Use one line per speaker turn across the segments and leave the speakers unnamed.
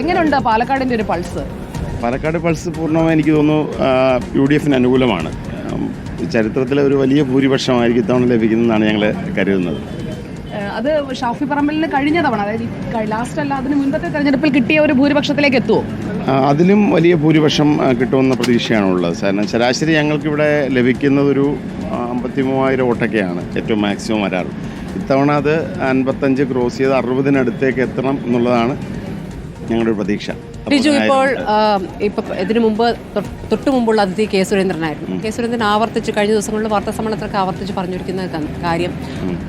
എങ്ങനെയുണ്ട് പാലക്കാടിന്റെ ഒരു പൾസ്
പാലക്കാട് പൾസ് പൂർണമായി എനിക്ക് തോന്നുന്നു യു ഡി എഫിന് അനുകൂലമാണ് ചരിത്രത്തിലെ ഒരു വലിയ ഭൂരിപക്ഷമായിരിക്കും ഇത്തവണ ലഭിക്കുന്നതെന്നാണ് ഞങ്ങൾ കരുതുന്നത്.
അത് ഷാഫി പറമ്പലിന് കഴിഞ്ഞ തവണ അതായത് ലാസ്റ്റ് അല്ല അതിന് മുൻപത്തെ തെരഞ്ഞെടുപ്പിൽ കിട്ടിയ ഒരു ഭൂരിപക്ഷത്തിലേക്ക് എത്തുമോ
അതിലും വലിയ ഭൂരിപക്ഷം കിട്ടുമെന്ന പ്രതീക്ഷയാണുള്ളത്. കാരണം ശരാശരി ഞങ്ങൾക്കിവിടെ ലഭിക്കുന്നത് ഒരു അമ്പത്തി മൂവായിരം വോട്ടൊക്കെയാണ് ഏറ്റവും മാക്സിമം വരാറ്. ഇത്തവണ അത് അൻപത്തഞ്ച് ക്രോസ് ചെയ്ത് അറുപതിനടുത്തേക്ക് എത്തണം എന്നുള്ളതാണ് ഞങ്ങളുടെ പ്രതീക്ഷ.
ലിജു ഇപ്പോൾ ഇപ്പൊ ഇതിനു മുമ്പ് തൊട്ടു മുമ്പുള്ള അതിഥി കെ സുരേന്ദ്രനായിരുന്നു. കെ സുരേന്ദ്രൻ ആവർത്തിച്ച് കഴിഞ്ഞ ദിവസങ്ങളിൽ വാർത്താ സമ്മേളനത്തിലൊക്കെ ആവർത്തിച്ച് പറഞ്ഞിരിക്കുന്ന കാര്യം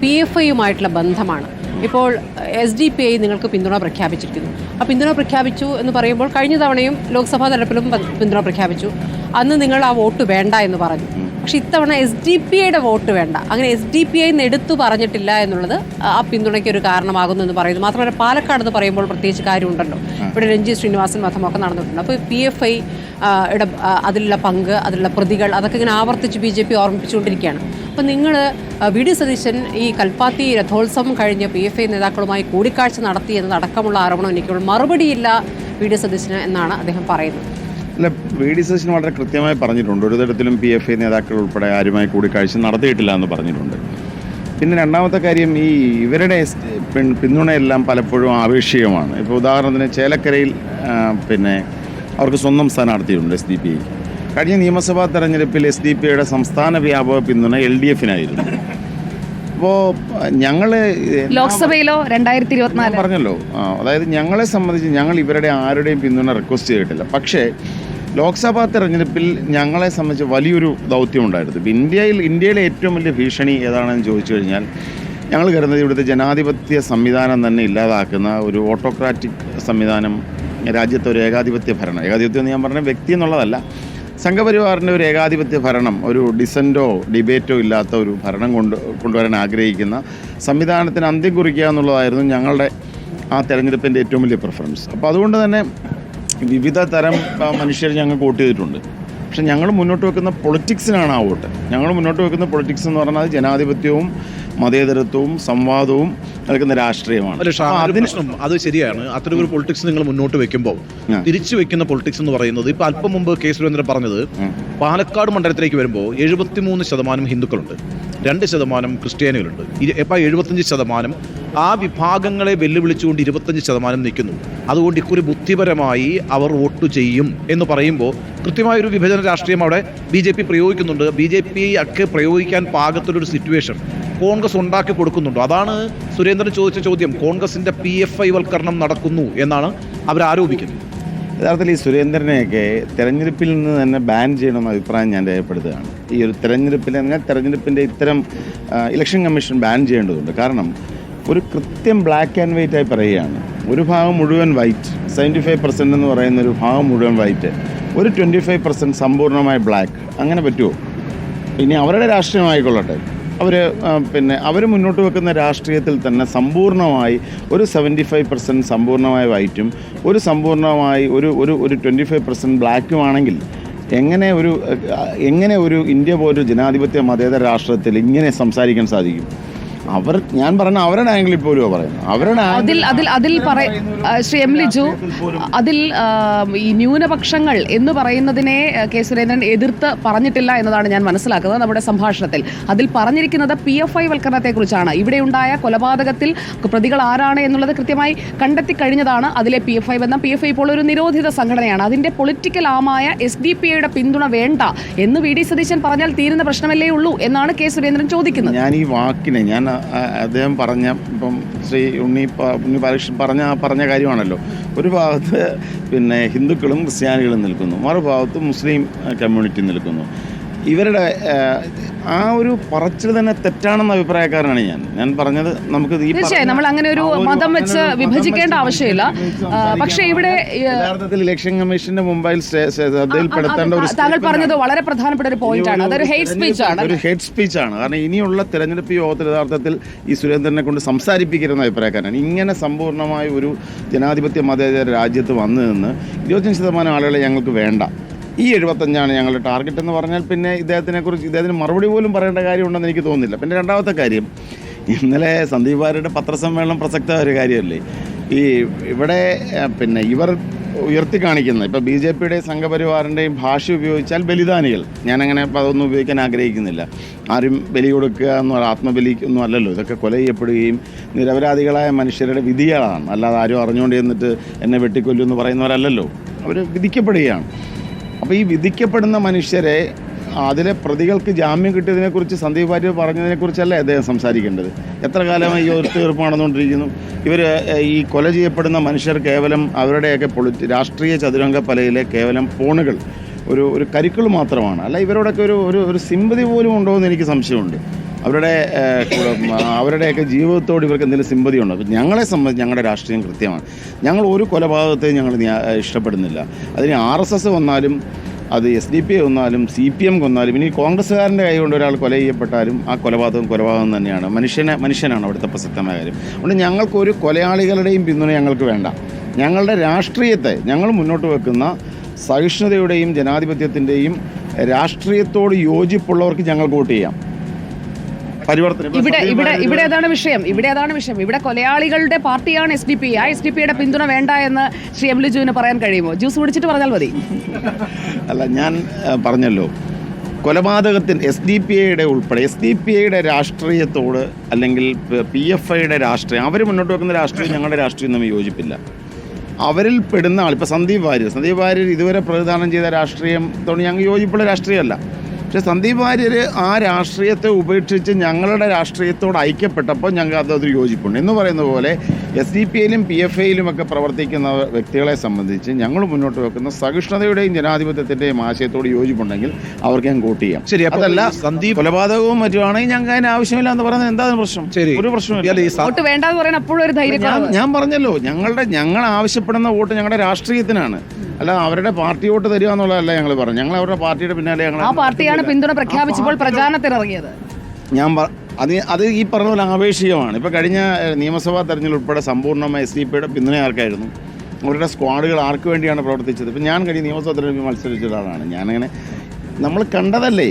പി എഫ് ഐയുമായിട്ടുള്ള ബന്ധമാണ്. ഇപ്പോൾ എസ് ഡി പി ഐ നിങ്ങൾക്ക് പിന്തുണ പ്രഖ്യാപിച്ചിരിക്കുന്നു. ആ പിന്തുണ പ്രഖ്യാപിച്ചു എന്ന് പറയുമ്പോൾ കഴിഞ്ഞ തവണയും ലോക്സഭാ തെരഞ്ഞെടുപ്പിലും പിന്തുണ പ്രഖ്യാപിച്ചു. അന്ന് നിങ്ങൾ ആ വോട്ട് വേണ്ട എന്ന് പറഞ്ഞു. പക്ഷെ ഇത്തവണ എസ് ഡി പി ഐയുടെ വോട്ട് വേണ്ട. അങ്ങനെ എസ് ഡി പി ഐ എടുത്തു പറഞ്ഞിട്ടില്ല എന്നുള്ളത് ആ പിന്തുണയ്ക്ക് ഒരു കാരണമാകുന്നു എന്ന് പറയുന്നു. മാത്രമല്ല പാലക്കാട് എന്ന് പറയുമ്പോൾ പ്രത്യേകിച്ച് കാര്യമുണ്ടല്ലോ. ഇവിടെ രഞ്ജി ശ്രീനിവാസൻ വധമൊക്കെ നടന്നിട്ടുണ്ട്. അപ്പോൾ പി എഫ് ഐ യുടെ അതിലുള്ള പങ്ക് അതിലുള്ള പ്രതികൾ അതൊക്കെ ഇങ്ങനെ ആവർത്തിച്ച് ബി ജെ പി ഓർമ്മിപ്പിച്ചുകൊണ്ടിരിക്കുകയാണ്. അപ്പോൾ നിങ്ങൾ വി ഡി സതീശൻ ഈ കൽപ്പാത്തി രഥോത്സവം കഴിഞ്ഞ് പി എഫ് ഐ നേതാക്കളുമായി കൂടിക്കാഴ്ച നടത്തി എന്നതടക്കമുള്ള ആരോപണം എനിക്കുള്ള മറുപടിയില്ല വി ഡി സതീശന് എന്നാണ് അദ്ദേഹം പറയുന്നത്.
അല്ല വി ഡി സതീശൻ വളരെ കൃത്യമായി പറഞ്ഞിട്ടുണ്ട്. ഒരു തരത്തിലും പി എഫ് ഐ നേതാക്കൾ ഉൾപ്പെടെ ആരുമായി കൂടിക്കാഴ്ച നടത്തിയിട്ടില്ല എന്ന് പറഞ്ഞിട്ടുണ്ട്. പിന്നെ രണ്ടാമത്തെ കാര്യം ഈ ഇവരുടെ പിന്തുണയെല്ലാം പലപ്പോഴും ആപേക്ഷികമാണ്. ഇപ്പോൾ ഉദാഹരണത്തിന് ചേലക്കരയിൽ പിന്നെ അവർക്ക് സ്വന്തം സ്ഥാനാർത്ഥിയുണ്ട് എസ് ഡി പി. ഐക്ക് കഴിഞ്ഞ നിയമസഭാ തെരഞ്ഞെടുപ്പിൽ എസ് ഡി പി ഐയുടെ സംസ്ഥാന വ്യാപക പിന്തുണ എൽ ഡി എഫിനായിരുന്നു. അപ്പോൾ ഞങ്ങൾ
ലോക്സഭയിലോ രണ്ടായിരത്തി ഇരുപത്തിനാല്
പറഞ്ഞല്ലോ. അതായത് ഞങ്ങളെ സംബന്ധിച്ച് ഞങ്ങൾ ഇവരുടെ ആരുടെയും പിന്തുണ റിക്വസ്റ്റ് ചെയ്തിട്ടില്ല. പക്ഷേ ലോക്സഭാ തെരഞ്ഞെടുപ്പിൽ ഞങ്ങളെ സംബന്ധിച്ച് വലിയൊരു ദൗത്യമുണ്ടായിരുന്നു. ഇപ്പം ഇന്ത്യയിൽ ഇന്ത്യയിലെ ഏറ്റവും വലിയ ഭീഷണി ഏതാണെന്ന് ചോദിച്ചു കഴിഞ്ഞാൽ ഞങ്ങൾ കരുതുന്നത് ഇവിടുത്തെ ജനാധിപത്യ സംവിധാനം തന്നെ ഇല്ലാതാക്കുന്ന ഒരു ഓട്ടോക്രാറ്റിക് സംവിധാനം രാജ്യത്തെ ഒരു ഏകാധിപത്യ ഭരണം. ഏകാധിപത്യം എന്ന് ഞാൻ പറഞ്ഞ വ്യക്തി എന്നുള്ളതല്ല സംഘപരിവാറിന്റെ ഒരു ഏകാധിപത്യ ഭരണം ഒരു ഡിസന്റോ ഡിബേറ്റോ ഇല്ലാത്ത ഒരു ഭരണം കൊണ്ട് കൊണ്ടുവരാൻ ആഗ്രഹിക്കുന്ന സംവിധാനത്തിന് അന്ത്യം കുറിക്കുക എന്നുള്ളതായിരുന്നു ഞങ്ങളുടെ ആ തെരഞ്ഞെടുപ്പിന്റെ ഏറ്റവും വലിയ പ്രിഫറൻസ് അപ്പോൾ അതുകൊണ്ട് തന്നെ വിവിധ തരം മനുഷ്യർ ഞങ്ങൾ വോട്ട് ചെയ്തിട്ടുണ്ട്. പക്ഷെ ഞങ്ങൾ മുന്നോട്ട് വെക്കുന്ന പൊളിറ്റിക്സിനാണ് ആ വോട്ട്. ഞങ്ങൾ മുന്നോട്ട് വെക്കുന്ന പൊളിറ്റിക്സ് എന്ന് പറഞ്ഞാൽ ജനാധിപത്യവും മതേതരത്വവും സംവാദവും നൽകുന്ന രാഷ്ട്രീയമാണ്.
പ്രശ്നം. അത് ശരിയാണ്. അത്തരം ഒരു പൊളിറ്റിക്സ് നിങ്ങൾ മുന്നോട്ട് വെക്കുമ്പോൾ. തിരിച്ചു വെക്കുന്ന പൊളിറ്റിക്സ് എന്ന് പറയുന്നത് ഇപ്പൊ അല്പം മുമ്പ് കെ സുരേന്ദ്രൻ പറഞ്ഞത് പാലക്കാട് മണ്ഡലത്തിലേക്ക് വരുമ്പോൾ എഴുപത്തിമൂന്ന് ശതമാനം ഹിന്ദുക്കളുണ്ട്. രണ്ട് ശതമാനം ക്രിസ്ത്യാനികളുണ്ട്. ഇപ്പം എഴുപത്തഞ്ച് ശതമാനം? ആ വിഭാഗങ്ങളെ വെല്ലുവിളിച്ചുകൊണ്ട് ഇരുപത്തഞ്ച് ശതമാനം നിൽക്കുന്നു. അതുകൊണ്ട് ഇക്കുറി ബുദ്ധിപരമായി അവർ വോട്ട് ചെയ്യും എന്ന് പറയുമ്പോൾ കൃത്യമായൊരു വിഭജന രാഷ്ട്രീയം അവിടെ ബി ജെ പി പ്രയോഗിക്കുന്നുണ്ട്. ബി ജെ പി ഒക്കെ പ്രയോഗിക്കാൻ പാകത്തിലൊരു സിറ്റുവേഷൻ കോൺഗ്രസ് ഉണ്ടാക്കി കൊടുക്കുന്നുണ്ട്. അതാണ് സുരേന്ദ്രൻ ചോദിച്ച ചോദ്യം. കോൺഗ്രസിന്റെ പി എഫ് ഐ വൽക്കരണം നടക്കുന്നു എന്നാണ് അവർ ആരോപിക്കുന്നത്
യഥാർത്ഥത്തിൽ ഈ സുരേന്ദ്രനെയൊക്കെ തെരഞ്ഞെടുപ്പിൽ നിന്ന് തന്നെ ബാൻ ചെയ്യണമെന്ന അഭിപ്രായം ഞാൻ രേഖപ്പെടുത്തുകയാണ്. ഈ ഒരു തെരഞ്ഞെടുപ്പിൽ എന്നാൽ തെരഞ്ഞെടുപ്പിന്റെ ഇത്തരം ഇലക്ഷൻ കമ്മീഷൻ ബാൻ ചെയ്യേണ്ടതുണ്ട്. കാരണം ഒരു കൃത്യം ബ്ലാക്ക് ആൻഡ് വൈറ്റ് ആയി പറയുകയാണ്. ഒരു ഭാഗം മുഴുവൻ വൈറ്റ് സെവന്റി ഫൈവ് പെർസെന്റ് എന്ന് പറയുന്ന ഒരു ഭാഗം മുഴുവൻ വൈറ്റ് ഒരു ട്വന്റി ഫൈവ് പെർസെന്റ് സമ്പൂർണമായി ബ്ലാക്ക് അങ്ങനെ പറ്റുമോ? ഇനി അവരുടെ രാഷ്ട്രീയമായിക്കൊള്ളട്ടെ അവർ പിന്നെ അവർ മുന്നോട്ട് വെക്കുന്ന രാഷ്ട്രീയത്തിൽ തന്നെ സമ്പൂർണമായി ഒരു സെവന്റി ഫൈവ് പെർസെന്റ് സമ്പൂർണമായ വൈറ്റും ഒരു സമ്പൂർണമായി ഒരു ഒരു ഒരു ട്വന്റി ഫൈവ് പെർസെന്റ് ബ്ലാക്കുമാണെങ്കിൽ എങ്ങനെ ഒരു എങ്ങനെ ഒരു ഇന്ത്യ പോലൊരു ജനാധിപത്യ മതേതര രാഷ്ട്രത്തിൽ ഇങ്ങനെ സംസാരിക്കാൻ സാധിക്കും? അവർ ഞാൻ പറഞ്ഞ അവരുടെ ആംഗിളിൽ പോലും പറയുന്നത്. അവരുടെ
അതിൽ അതിൽ അതിൽ ശ്രീ എം ലിജു അതിൽ ഈ ന്യൂനപക്ഷങ്ങൾ എന്ന് പറയുന്നതിനെ കെ സുരേന്ദ്രൻ എതിർത്ത് പറഞ്ഞിട്ടില്ല എന്നതാണ് ഞാൻ മനസ്സിലാക്കുന്നത് നമ്മുടെ സംഭാഷണത്തിൽ. അതിൽ പറഞ്ഞിരിക്കുന്നത് പി എഫ് ഐ വൽക്കരണത്തെക്കുറിച്ചാണ്. ഇവിടെയുണ്ടായ കൊലപാതകത്തിൽ പ്രതികൾ ആരാണ് എന്നുള്ളത് കൃത്യമായി കണ്ടെത്തി കഴിഞ്ഞതാണ് അതിലെ പി എഫ് ഐ ബന്ധം. പി എഫ് ഐ ഇപ്പോൾ ഒരു നിരോധിത സംഘടനയാണ്. അതിന്റെ പൊളിറ്റിക്കൽ ആമായ എസ് ഡി പി ഐയുടെ പിന്തുണ വേണ്ട എന്ന് വി ഡി സതീശൻ പറഞ്ഞാൽ തീരുന്ന പ്രശ്നമല്ലേ ഉള്ളൂ എന്നാണ് കെ സുരേന്ദ്രൻ ചോദിക്കുന്നത്.
ഞാൻ ഈ വാക്കിനെ ഞാൻ അദ്ദേഹം പറഞ്ഞ ഇപ്പം ശ്രീ ഉണ്ണി ഉണ്ണി ബാലകൃഷ്ണൻ പറഞ്ഞ പറഞ്ഞ കാര്യമാണല്ലോ. ഒരു ഭാഗത്ത് പിന്നെ ഹിന്ദുക്കളും ക്രിസ്ത്യാനികളും നിൽക്കുന്നു. മറുഭാഗത്ത് മുസ്ലിം കമ്മ്യൂണിറ്റി നിൽക്കുന്നു. ഇവരുടെ ആ, ഒരു പറച്ചിൽ തന്നെ തെറ്റാണെന്ന അഭിപ്രായക്കാരനാണ് ഞാൻ. ഞാൻ പറഞ്ഞത് നമുക്ക്
തീർച്ചയായും നമ്മൾ അങ്ങനെ ഒരു മതം വെച്ച് വിഭജിക്കേണ്ട ആവശ്യമില്ല. പക്ഷേ ഇവിടെ
യഥാർത്ഥത്തിൽ ഇലക്ഷൻ കമ്മീഷന്റെ മുമ്പിൽ ശ്രദ്ധയിൽപ്പെടുത്തേണ്ട ഒരു
താങ്കൾ പറഞ്ഞത് വളരെ പ്രധാനപ്പെട്ട ഒരു പോയിന്റ് ആണ്. അതൊരു ഹെയ്റ്റ് സ്പീച്ച് ആണ്.
ഒരു ഹേറ്റ് സ്പീച്ച് ആണ്. കാരണം ഇനിയുള്ള തെരഞ്ഞെടുപ്പ് യോഗത്തിൽ യഥാർത്ഥത്തിൽ ഈ സുരേന്ദ്രനെ കൊണ്ട് സംസാരിപ്പിക്കരുന്ന അഭിപ്രായക്കാരാണ് ഇങ്ങനെ സമ്പൂർണമായ ഒരു ജനാധിപത്യ മതേതര രാജ്യത്ത് വന്നു നിന്ന് ഇരുപത്തഞ്ച് ശതമാനം ആളുകളെ ഞങ്ങൾക്ക് വേണ്ട. ഈ എഴുപത്തഞ്ചാണ് ഞങ്ങളുടെ ടാർഗറ്റ് എന്ന് പറഞ്ഞാൽ പിന്നെ ഇദ്ദേഹത്തിനെ കുറിച്ച് ഇദ്ദേഹത്തിന് മറുപടി പോലും പറയേണ്ട കാര്യമുണ്ടെന്ന് എനിക്ക് തോന്നുന്നില്ല. പിന്നെ രണ്ടാമത്തെ കാര്യം ഇന്നലെ സന്ദീപ് ഭാര്യയുടെ പത്രസമ്മേളനം പ്രസക്തമായ ഒരു കാര്യമല്ലേ? ഈ ഇവിടെ പിന്നെ ഇവർ ഉയർത്തി കാണിക്കുന്ന ഇപ്പോൾ ബി ജെ പിയുടെയും സംഘപരിവാറിന്റെയും ഭാഷ ഉപയോഗിച്ചാൽ ബലിദാനികൾ. ഞാനങ്ങനെ അതൊന്നും ഉപയോഗിക്കാൻ ആഗ്രഹിക്കുന്നില്ല. ആരും ബലി കൊടുക്കുക എന്ന് ആത്മബലി ഒന്നും അല്ലല്ലോ. ഇതൊക്കെ കൊല ചെയ്യപ്പെടുകയും നിരപരാധികളായ മനുഷ്യരുടെ വിധികളാണ്. അല്ലാതെ ആരും അറിഞ്ഞുകൊണ്ട് ചെന്നിട്ട് എന്നെ വെട്ടിക്കൊല്ലു എന്ന് പറയുന്നവരല്ലല്ലോ. അവർ വിധിക്കപ്പെടുകയാണ്. അപ്പോൾ ഈ വിധിക്കപ്പെടുന്ന മനുഷ്യരെ അതിലെ പ്രതികൾക്ക് ജാമ്യം കിട്ടിയതിനെക്കുറിച്ച് സന്ദീപ് വാര്യർ പറഞ്ഞതിനെക്കുറിച്ചല്ല അദ്ദേഹം സംസാരിക്കേണ്ടത്? എത്ര കാലമായി ഈ ഒത്തുതീർപ്പ് നടന്നുകൊണ്ടിരിക്കുന്നു? ഇവർ ഈ കൊല ചെയ്യപ്പെടുന്ന മനുഷ്യർ കേവലം അവരുടെയൊക്കെ പൊളിറ്റി രാഷ്ട്രീയ ചതുരംഗ പലയിലെ കേവലം പോണുകൾ ഒരു ഒരു കരുക്കൾ മാത്രമാണ്. അല്ല ഇവരോടൊക്കെ ഒരു ഒരു ഒരു സിമ്പതി പോലും ഉണ്ടോ എന്ന് എനിക്ക് സംശയമുണ്ട്. അവരുടെ അവരുടെയൊക്കെ ജീവിതത്തോട് ഇവർക്ക് എന്തെങ്കിലും സിമ്പതി ഉണ്ടോ? ഞങ്ങളെ സംബന്ധിച്ച് ഞങ്ങളുടെ രാഷ്ട്രീയം കൃത്യമാണ്. ഞങ്ങൾ ഒരു കൊലപാതകത്തെയും ഞങ്ങൾ ഇഷ്ടപ്പെടുന്നില്ല. അതിന് ആർ എസ് എസ് വന്നാലും അത് എസ് ഡി പി ഐ കൊന്നാലും സി പി എം കൊന്നാലും ഇനി കോൺഗ്രസ്സുകാരന്റെ കൈ കൊണ്ട് ഒരാൾ കൊല ചെയ്യപ്പെട്ടാലും ആ കൊലപാതകം കൊലപാതകം തന്നെയാണ്. മനുഷ്യനെ മനുഷ്യനാണ് അവിടുത്തെ പ്രസക്തമായ കാര്യം. അതുകൊണ്ട് ഞങ്ങൾക്കൊരു കൊലയാളികളുടെയും പിന്തുണ ഞങ്ങൾക്ക് വേണ്ട. ഞങ്ങളുടെ രാഷ്ട്രീയത്തെ ഞങ്ങൾ മുന്നോട്ട് വെക്കുന്ന സഹിഷ്ണുതയുടെയും ജനാധിപത്യത്തിന്റെയും രാഷ്ട്രീയത്തോട് യോജിപ്പുള്ളവർക്ക് ഞങ്ങൾക്ക് വോട്ട് ചെയ്യാം.
ഇവിടെ ഇവിടെ ഇവിടെ അതാണ് വിഷയം. ഇവിടെ അതാണ് വിഷയം. ഇവിടെ കൊലയാളികളുടെ പാർട്ടിയാണ് എസ് ഡി പി ആ എസ് ഡി പിയുടെ പിന്തുണ വേണ്ട എന്ന് ശ്രീ എം ലിജുവിന് പറയാൻ കഴിയുമോ? ജ്യൂസ് കുടിച്ചിട്ട് പറഞ്ഞാൽ മതി.
അല്ല ഞാൻ പറഞ്ഞല്ലോ. കൊലപാതകത്തിന് എസ് ഡി പി ഐയുടെ ഉൾപ്പെടെ എസ് ഡി പി ഐയുടെ രാഷ്ട്രീയത്തോട് അല്ലെങ്കിൽ പി എഫ് ഐയുടെ രാഷ്ട്രീയം അവർ മുന്നോട്ട് വെക്കുന്ന രാഷ്ട്രീയം ഞങ്ങളുടെ രാഷ്ട്രീയം തമ്മിൽ യോജിപ്പില്ല. അവരിൽ പെടുന്ന ആൾ ഇപ്പോൾ സന്ദീപ് വാര്യർ സന്ദീപ് വാര്യർ ഇതുവരെ പ്രതിദാനം ചെയ്ത രാഷ്ട്രീയത്തോട് ഞങ്ങൾ യോജിപ്പുള്ള രാഷ്ട്രീയമല്ല. പക്ഷെ സന്ദീപ് വാര്യർ ആ രാഷ്ട്രീയത്തെ ഉപേക്ഷിച്ച് ഞങ്ങളുടെ രാഷ്ട്രീയത്തോട് ഐക്യപ്പെട്ടപ്പോൾ ഞങ്ങൾ അതൊരു യോജിപ്പുണ്ട്. എന്ന് പറയുന്ന പോലെ എസ് ഡി പി ഐയിലും പി എഫ് ഐയിലും ഒക്കെ പ്രവർത്തിക്കുന്ന വ്യക്തികളെ സംബന്ധിച്ച് ഞങ്ങൾ മുന്നോട്ട് വെക്കുന്ന സഹിഷ്ണുതയുടെയും ജനാധിപത്യത്തിന്റെയും ആശയത്തോട് യോജിപ്പുണ്ടെങ്കിൽ അവർക്ക് ഞാൻ വോട്ട് ചെയ്യാം.
ശരി, അപ്പോൾ
അതല്ല
സന്ദീപ്
കൊലപാതകവും മറ്റുമാണെങ്കിൽ ഞങ്ങൾക്ക് അതിന് ആവശ്യമില്ല എന്ന് പറയുന്നത് എന്താണ് പ്രശ്നം?
ശരി.
ഒരു ഞാൻ ഞാൻ പറഞ്ഞല്ലോ ഞങ്ങളുടെ ഞങ്ങൾ ആവശ്യപ്പെടുന്ന വോട്ട് ഞങ്ങളുടെ രാഷ്ട്രീയത്തിനാണ്. അല്ല അവരുടെ പാർട്ടി വോട്ട് തരിക എന്നുള്ളതല്ല ഞങ്ങൾ പറഞ്ഞു ഞങ്ങൾ അവരുടെ പാർട്ടിയുടെ പിന്നാലെ ഞങ്ങൾ
ആ പാർട്ടിയാണ് പിന്തുണ പ്രഖ്യാപിച്ചപ്പോൾ പ്രചാരണത്തിനിറങ്ങിയത്.
ഞാൻ അത് അത് ഈ പറഞ്ഞ പോലെ ആവേശികമാണ് ഇപ്പോൾ കഴിഞ്ഞ നിയമസഭാ തെരഞ്ഞെടുപ്പ് ഉൾപ്പെടെ സമ്പൂർണമായ എസ് ഡി പിയുടെ പിന്തുണ ആർക്കായിരുന്നു? അവരുടെ സ്ക്വാഡുകൾ ആർക്ക് വേണ്ടിയാണ് പ്രവർത്തിച്ചത്? ഇപ്പം ഞാൻ കഴിഞ്ഞ നിയമസഭാ തെരഞ്ഞെടുപ്പിൽ മത്സരിച്ച ഒരാളാണ്. ഞാനങ്ങനെ നമ്മൾ കണ്ടതല്ലേ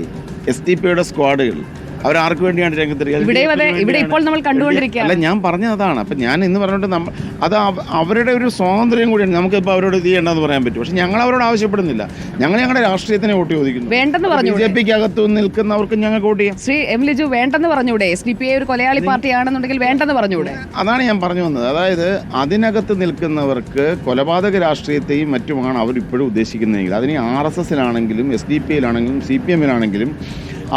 എസ് ഡി പിയുടെ സ്ക്വാഡുകൾ. അവരാർക്ക് വേണ്ടിയാണ് രംഗത്ത്
ഇവിടെയും അതെ, ഇവിടെ ഇപ്പോൾ നമ്മൾ കണ്ടുകൊണ്ടിരിക്കുകയാണ്.
അല്ല ഞാൻ പറഞ്ഞത് അതാണ് അപ്പം ഞാൻ ഇന്ന് പറഞ്ഞിട്ട് നമ്മൾ അത് അവരുടെ ഒരു സ്വാതന്ത്ര്യം കൂടിയാണ്. നമുക്ക് ഇപ്പൊ അവരോട് ഇത് ചെയ്യേണ്ടെന്ന് പറയാൻ പറ്റും. പക്ഷെ ഞങ്ങൾ അവരോട് ആവശ്യപ്പെടുന്നില്ല. ഞങ്ങൾ ഞങ്ങളുടെ രാഷ്ട്രീയത്തിനെ വോട്ട് ചോദിക്കുന്നു.
വേണ്ടെന്ന് പറഞ്ഞു ബി
ജെ പിക്ക് അകത്ത് നിൽക്കുന്നവർക്ക് ഞങ്ങൾ വോട്ട് ചെയ്യാം.
ശ്രീ എം ലിജു വേണ്ടെന്ന് പറഞ്ഞൂടെ എസ് ഡി പി ഐ ഒരു കൊലയാളി പാർട്ടിയാണെന്നുണ്ടെങ്കിൽ വേണ്ടെന്ന് പറഞ്ഞൂടെ
അതാണ് ഞാൻ പറഞ്ഞു വന്നത്. അതായത് അതിനകത്ത് നിൽക്കുന്നവർക്ക് കൊലപാതക രാഷ്ട്രീയത്തെയും മറ്റുമാണ് അവർ ഇപ്പോഴും ഉദ്ദേശിക്കുന്നതെങ്കിൽ. അതിന് ആർ എസ് എസിലാണെങ്കിലും എസ് ഡി പി ഐയിലാണെങ്കിലും സി പി എമ്മിലാണെങ്കിലും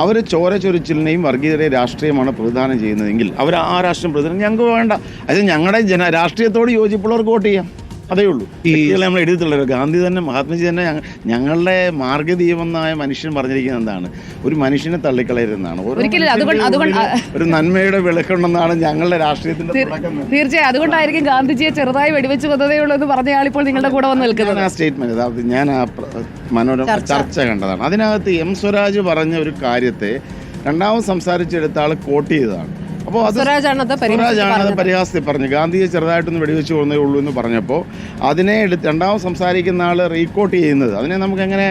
അവർ ചോര ചൊരിച്ചിലിനെയും വർഗീയതയുടെ രാഷ്ട്രീയമാണ് പ്രതിദാനം ചെയ്യുന്നതെങ്കിൽ അവർ ആ രാഷ്ട്രീയം പ്രതിദാനം ഞങ്ങൾക്ക് വേണ്ട. അത് ഞങ്ങളുടെ ജന രാഷ്ട്രീയത്തോട് യോജിപ്പുള്ളവർക്ക് വോട്ട് ചെയ്യാം. അതേ ഉള്ളൂ ഈ നമ്മൾ എഴുതിയിട്ടുള്ളത് ഗാന്ധി തന്നെ മഹാത്മജി തന്നെ ഞങ്ങളുടെ മാർഗദീപമെന്നായ മനുഷ്യൻ പറഞ്ഞിരിക്കുന്നത് എന്താണ്? ഒരു മനുഷ്യനെ തള്ളിക്കളയരുതെന്നാണ്. ഒരു നന്മയുടെ വിളക്കുണ്ടെന്നാണ് ഞങ്ങളുടെ രാഷ്ട്രീയത്തിന്റെ.
തീർച്ചയായും. അതുകൊണ്ടായിരിക്കും ഗാന്ധിജിയെ ചെറുതായി വെടിവെച്ച് വന്നതേ ഉള്ളൂ എന്ന് പറഞ്ഞ ഇപ്പോൾ നിങ്ങളുടെ കൂടെ വന്ന് നിൽക്കുന്നത്.
ആ സ്റ്റേറ്റ്മെന്റ് അതായത് ഞാൻ ആ മനോരമ ചർച്ച. കണ്ടതാണ്. അതിനകത്ത് എം സ്വരാജ് പറഞ്ഞ ഒരു കാര്യത്തെ രണ്ടാമത് സംസാരിച്ചെടുത്ത ആൾ കോട്ട് ചെയ്തതാണ്. അപ്പോൾ അത്
സ്വരാജാണ് അത് പരിഹസിച്ച്
സ്വരാജാണ് അത്
പറഞ്ഞത്.
പരിഹാസത്തിൽ പറഞ്ഞു. ഗാന്ധിയെ ചെറുതായിട്ടൊന്ന് വെടിവെച്ച് കൊന്നേ ഉള്ളൂ എന്ന് പറഞ്ഞപ്പോൾ അതിനെ എടുത്ത് രണ്ടാമത് സംസാരിക്കുന്ന ആൾ റീകോട്ട് ചെയ്യുന്നത്. അതിനെ നമുക്ക് എങ്ങനെ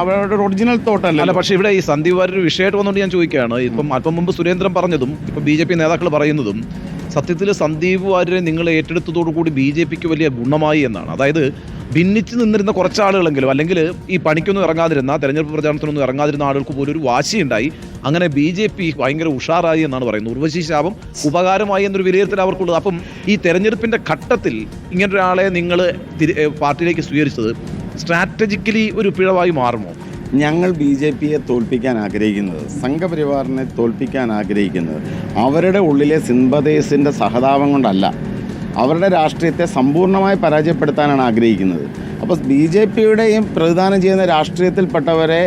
അവരുടെ ഒറിജിനൽ
അല്ല
തോട്ടല്ല
പക്ഷേ ഇവിടെ ഈ സന്ദീപ് വാര്യർ ഒരു വിഷയമായിട്ട് വന്നുകൊണ്ട് ഞാൻ ചോദിക്കുകയാണ്. ഇപ്പം അല്പം മുമ്പ് സുരേന്ദ്രൻ പറഞ്ഞതും ഇപ്പം ബി ജെ പി നേതാക്കൾ പറയുന്നതും സത്യത്തിൽ സന്ദീപ് വാര്യരെ നിങ്ങൾ ഏറ്റെടുത്തതോടുകൂടി ബി ജെ പിക്ക് വലിയ ഗുണമായി എന്നാണ്. അതായത് ഭിന്നിച്ച് നിന്നിരുന്ന കുറച്ച് ആളുകളെങ്കിലും അല്ലെങ്കിൽ ഈ പണിക്കൊന്നും ഇറങ്ങാതിരുന്ന തെരഞ്ഞെടുപ്പ് പ്രചാരണത്തിനൊന്നും ഇറങ്ങാതിരുന്ന ആളുകൾക്ക് പോലും ഒരു വാശിയുണ്ടായി. അങ്ങനെ ബി ജെ പി ഭയങ്കര ഉഷാറായി എന്നാണ് പറയുന്നത്. ഉർവശി ശാപം ഉപകാരമായി എന്നൊരു വിലയിരുത്തൽ അവർക്കുള്ളത്. അപ്പം ഈ തെരഞ്ഞെടുപ്പിന്റെ ഘട്ടത്തിൽ ഇങ്ങനൊരാളെ നിങ്ങൾ പാർട്ടിയിലേക്ക് സ്വീകരിച്ചത് സ്ട്രാറ്റജിക്കലി ഒരു പിഴവായി മാറുമോ?
ഞങ്ങൾ ബി ജെ പിയെ തോൽപ്പിക്കാൻ ആഗ്രഹിക്കുന്നത് സംഘപരിവാറിനെ തോൽപ്പിക്കാൻ ആഗ്രഹിക്കുന്നത് അവരുടെ ഉള്ളിലെ സിംപതേസിന്റെ സഹതാപം കൊണ്ടല്ല. അവരുടെ രാഷ്ട്രീയത്തെ സമ്പൂർണമായി പരാജയപ്പെടുത്താനാണ് ആഗ്രഹിക്കുന്നത്. അപ്പോൾ ബി ജെ പിയുടെയും പ്രതിദാനം ചെയ്യുന്ന രാഷ്ട്രീയത്തിൽപ്പെട്ടവരെ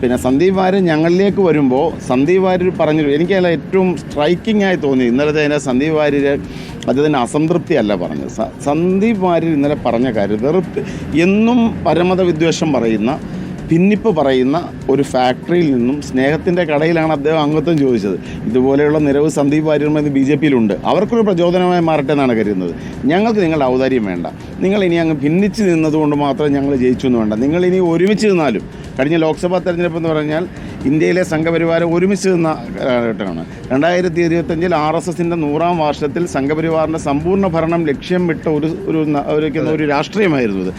പിന്നെ സന്ദീപ് വാര്യർ ഞങ്ങളിലേക്ക് വരുമ്പോൾ സന്ദീപ് വാര്യർ പറഞ്ഞു എനിക്ക് അതിൽ ഏറ്റവും സ്ട്രൈക്കിംഗ് ആയി തോന്നി. ഇന്നലത്തെ അതിന്റെ സന്ദീപ് വാര്യർ അദ്ദേഹത്തിന് അസംതൃപ്തി അല്ല പറഞ്ഞത് സന്ദീപ് വാര്യർ ഇന്നലെ പറഞ്ഞ കാര്യം വെറുപ്പ് എന്നും പരമത വിദ്വേഷം പറയുന്ന ഭിന്നിപ്പ് പറയുന്ന ഒരു ഫാക്ടറിയിൽ നിന്നും സ്നേഹത്തിന്റെ കടയിലാണ് അദ്ദേഹം അംഗത്വം ചോദിച്ചത്. ഇതുപോലെയുള്ള നിരവധി സന്ദീപ് വാര്യന്മാർ ഇന്ന് ബി ജെ പിയിലുണ്ട്. അവർക്കൊരു പ്രചോദനമായി മാറട്ടെ എന്നാണ് കരുതുന്നത്. ഞങ്ങൾക്ക് നിങ്ങളുടെ ഔദാര്യം വേണ്ട. നിങ്ങൾ ഇനി അങ്ങ് ഭിന്നിച്ച് നിന്നതുകൊണ്ട് മാത്രം ഞങ്ങൾ ജയിച്ചു എന്ന് വേണ്ട. നിങ്ങൾ ഇനി ഒരുമിച്ച് നിന്നാലും കഴിഞ്ഞ ലോക്സഭാ തെരഞ്ഞെടുപ്പ് എന്ന് പറഞ്ഞാൽ ഇന്ത്യയിലെ സംഘപരിവാരം ഒരുമിച്ച് നിന്ന കാലഘട്ടമാണ്. രണ്ടായിരത്തി ഇരുപത്തഞ്ചിൽ ആർ എസ് എസിന്റെ നൂറാം വർഷത്തിൽ സംഘപരിവാറിന്റെ സമ്പൂർണ ഭരണം ലക്ഷ്യം വിട്ട ഒരു ഒരു ഒരു രാഷ്ട്രീയമായിരുന്നു ഇത്.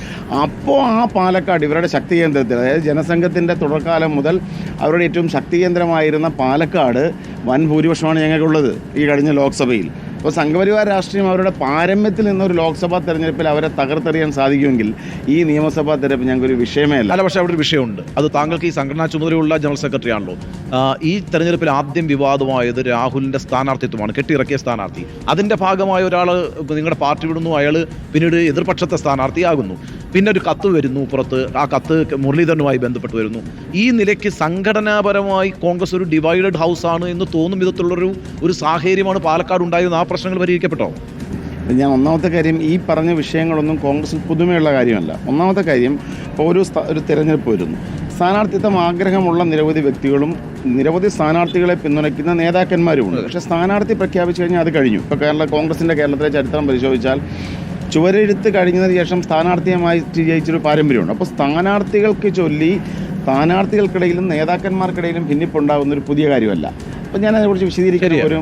അപ്പോൾ ആ പാലക്കാട് ഇവരുടെ ശക്തി കേന്ദ്രത്തിൽ അതായത് ജനസംഘത്തിന്റെ തുടർക്കാലം മുതൽ അവരുടെ ഏറ്റവും ശക്തി കേന്ദ്രമായിരുന്ന പാലക്കാട് വൻ ഭൂരിപക്ഷമാണ് ഞങ്ങൾക്കുള്ളത് ഈ കഴിഞ്ഞ ലോക്സഭയിൽ. അപ്പോൾ സംഘപരിവാർ രാഷ്ട്രീയം അവരുടെ പാരമ്യത്തിൽ നിന്നൊരു ലോക്സഭാ തെരഞ്ഞെടുപ്പിൽ അവരെ തകർത്തെറിയാൻ സാധിക്കുമെങ്കിൽ ഈ നിയമസഭാ തെരഞ്ഞെടുപ്പ് ഞങ്ങൾക്കൊരു വിഷയമേ അല്ല
അല്ല പക്ഷേ അവിടെ ഒരു വിഷയമുണ്ട്. അത് താങ്കൾക്ക് ഈ സംഘടനാ ചുമതലയുള്ള ജനറൽ സെക്രട്ടറി ആണല്ലോ. ഈ തെരഞ്ഞെടുപ്പിൽ ആദ്യം വിവാദമായത് രാഹുലിന്റെ സ്ഥാനാർത്ഥിത്വമാണ് കെട്ടിയിറക്കിയ സ്ഥാനാർത്ഥി. അതിന്റെ ഭാഗമായ ഒരാൾ നിങ്ങളുടെ പാർട്ടി വിടുന്നു അയാൾ പിന്നീട് എതിർപക്ഷത്തെ സ്ഥാനാർത്ഥിയാകുന്നു. പിന്നെ ഒരു കത്ത് വരുന്നു പുറത്ത്. ആ കത്ത് മുരളീധരനുമായി ബന്ധപ്പെട്ട് വരുന്നു. ഈ നിലയ്ക്ക് സംഘടനാപരമായി കോൺഗ്രസ് ഒരു ഡിവൈഡഡ് ഹൗസ് ആണ് എന്ന് തോന്നും വിധത്തിലുള്ളൊരു ഒരു സാഹചര്യമാണ് പാലക്കാട് ഉണ്ടായിരുന്നത് ആ പ്രശ്നങ്ങൾ പരിഹരിക്കപ്പെട്ടോ?
ഞാൻ ഒന്നാമത്തെ കാര്യം ഈ പറഞ്ഞ വിഷയങ്ങളൊന്നും കോൺഗ്രസിൽ പുതുമയുള്ള കാര്യമല്ല. ഒന്നാമത്തെ കാര്യം ഇപ്പോൾ ഒരു ഒരു തിരഞ്ഞെടുപ്പ് വരുന്നു. സ്ഥാനാർത്ഥിത്വം ആഗ്രഹമുള്ള നിരവധി വ്യക്തികളും നിരവധി സ്ഥാനാർത്ഥികളെ പിന്തുണയ്ക്കുന്ന നേതാക്കന്മാരുമുണ്ട്. പക്ഷേ സ്ഥാനാർത്ഥി പ്രഖ്യാപിച്ചു കഴിഞ്ഞാൽ അത് കഴിഞ്ഞു. ഇപ്പോൾ കേരള കോൺഗ്രസിന്റെ കേരളത്തിലെ ചരിത്രം പരിശോധിച്ചാൽ ചുവരെഴുത്ത് കഴിഞ്ഞതിന് ശേഷം സ്ഥാനാർത്ഥിയുമായി ജയിച്ചൊരു പാരമ്പര്യമുണ്ട്. അപ്പോൾ സ്ഥാനാർത്ഥികൾക്ക് ചൊല്ലി സ്ഥാനാർത്ഥികൾക്കിടയിലും നേതാക്കന്മാർക്കിടയിലും ഭിന്നിപ്പുണ്ടാകുന്ന ഒരു പുതിയ കാര്യമല്ല. അപ്പോൾ ഞാൻ അതിനെക്കുറിച്ച് വിശദീകരിക്കുന്ന ഒരു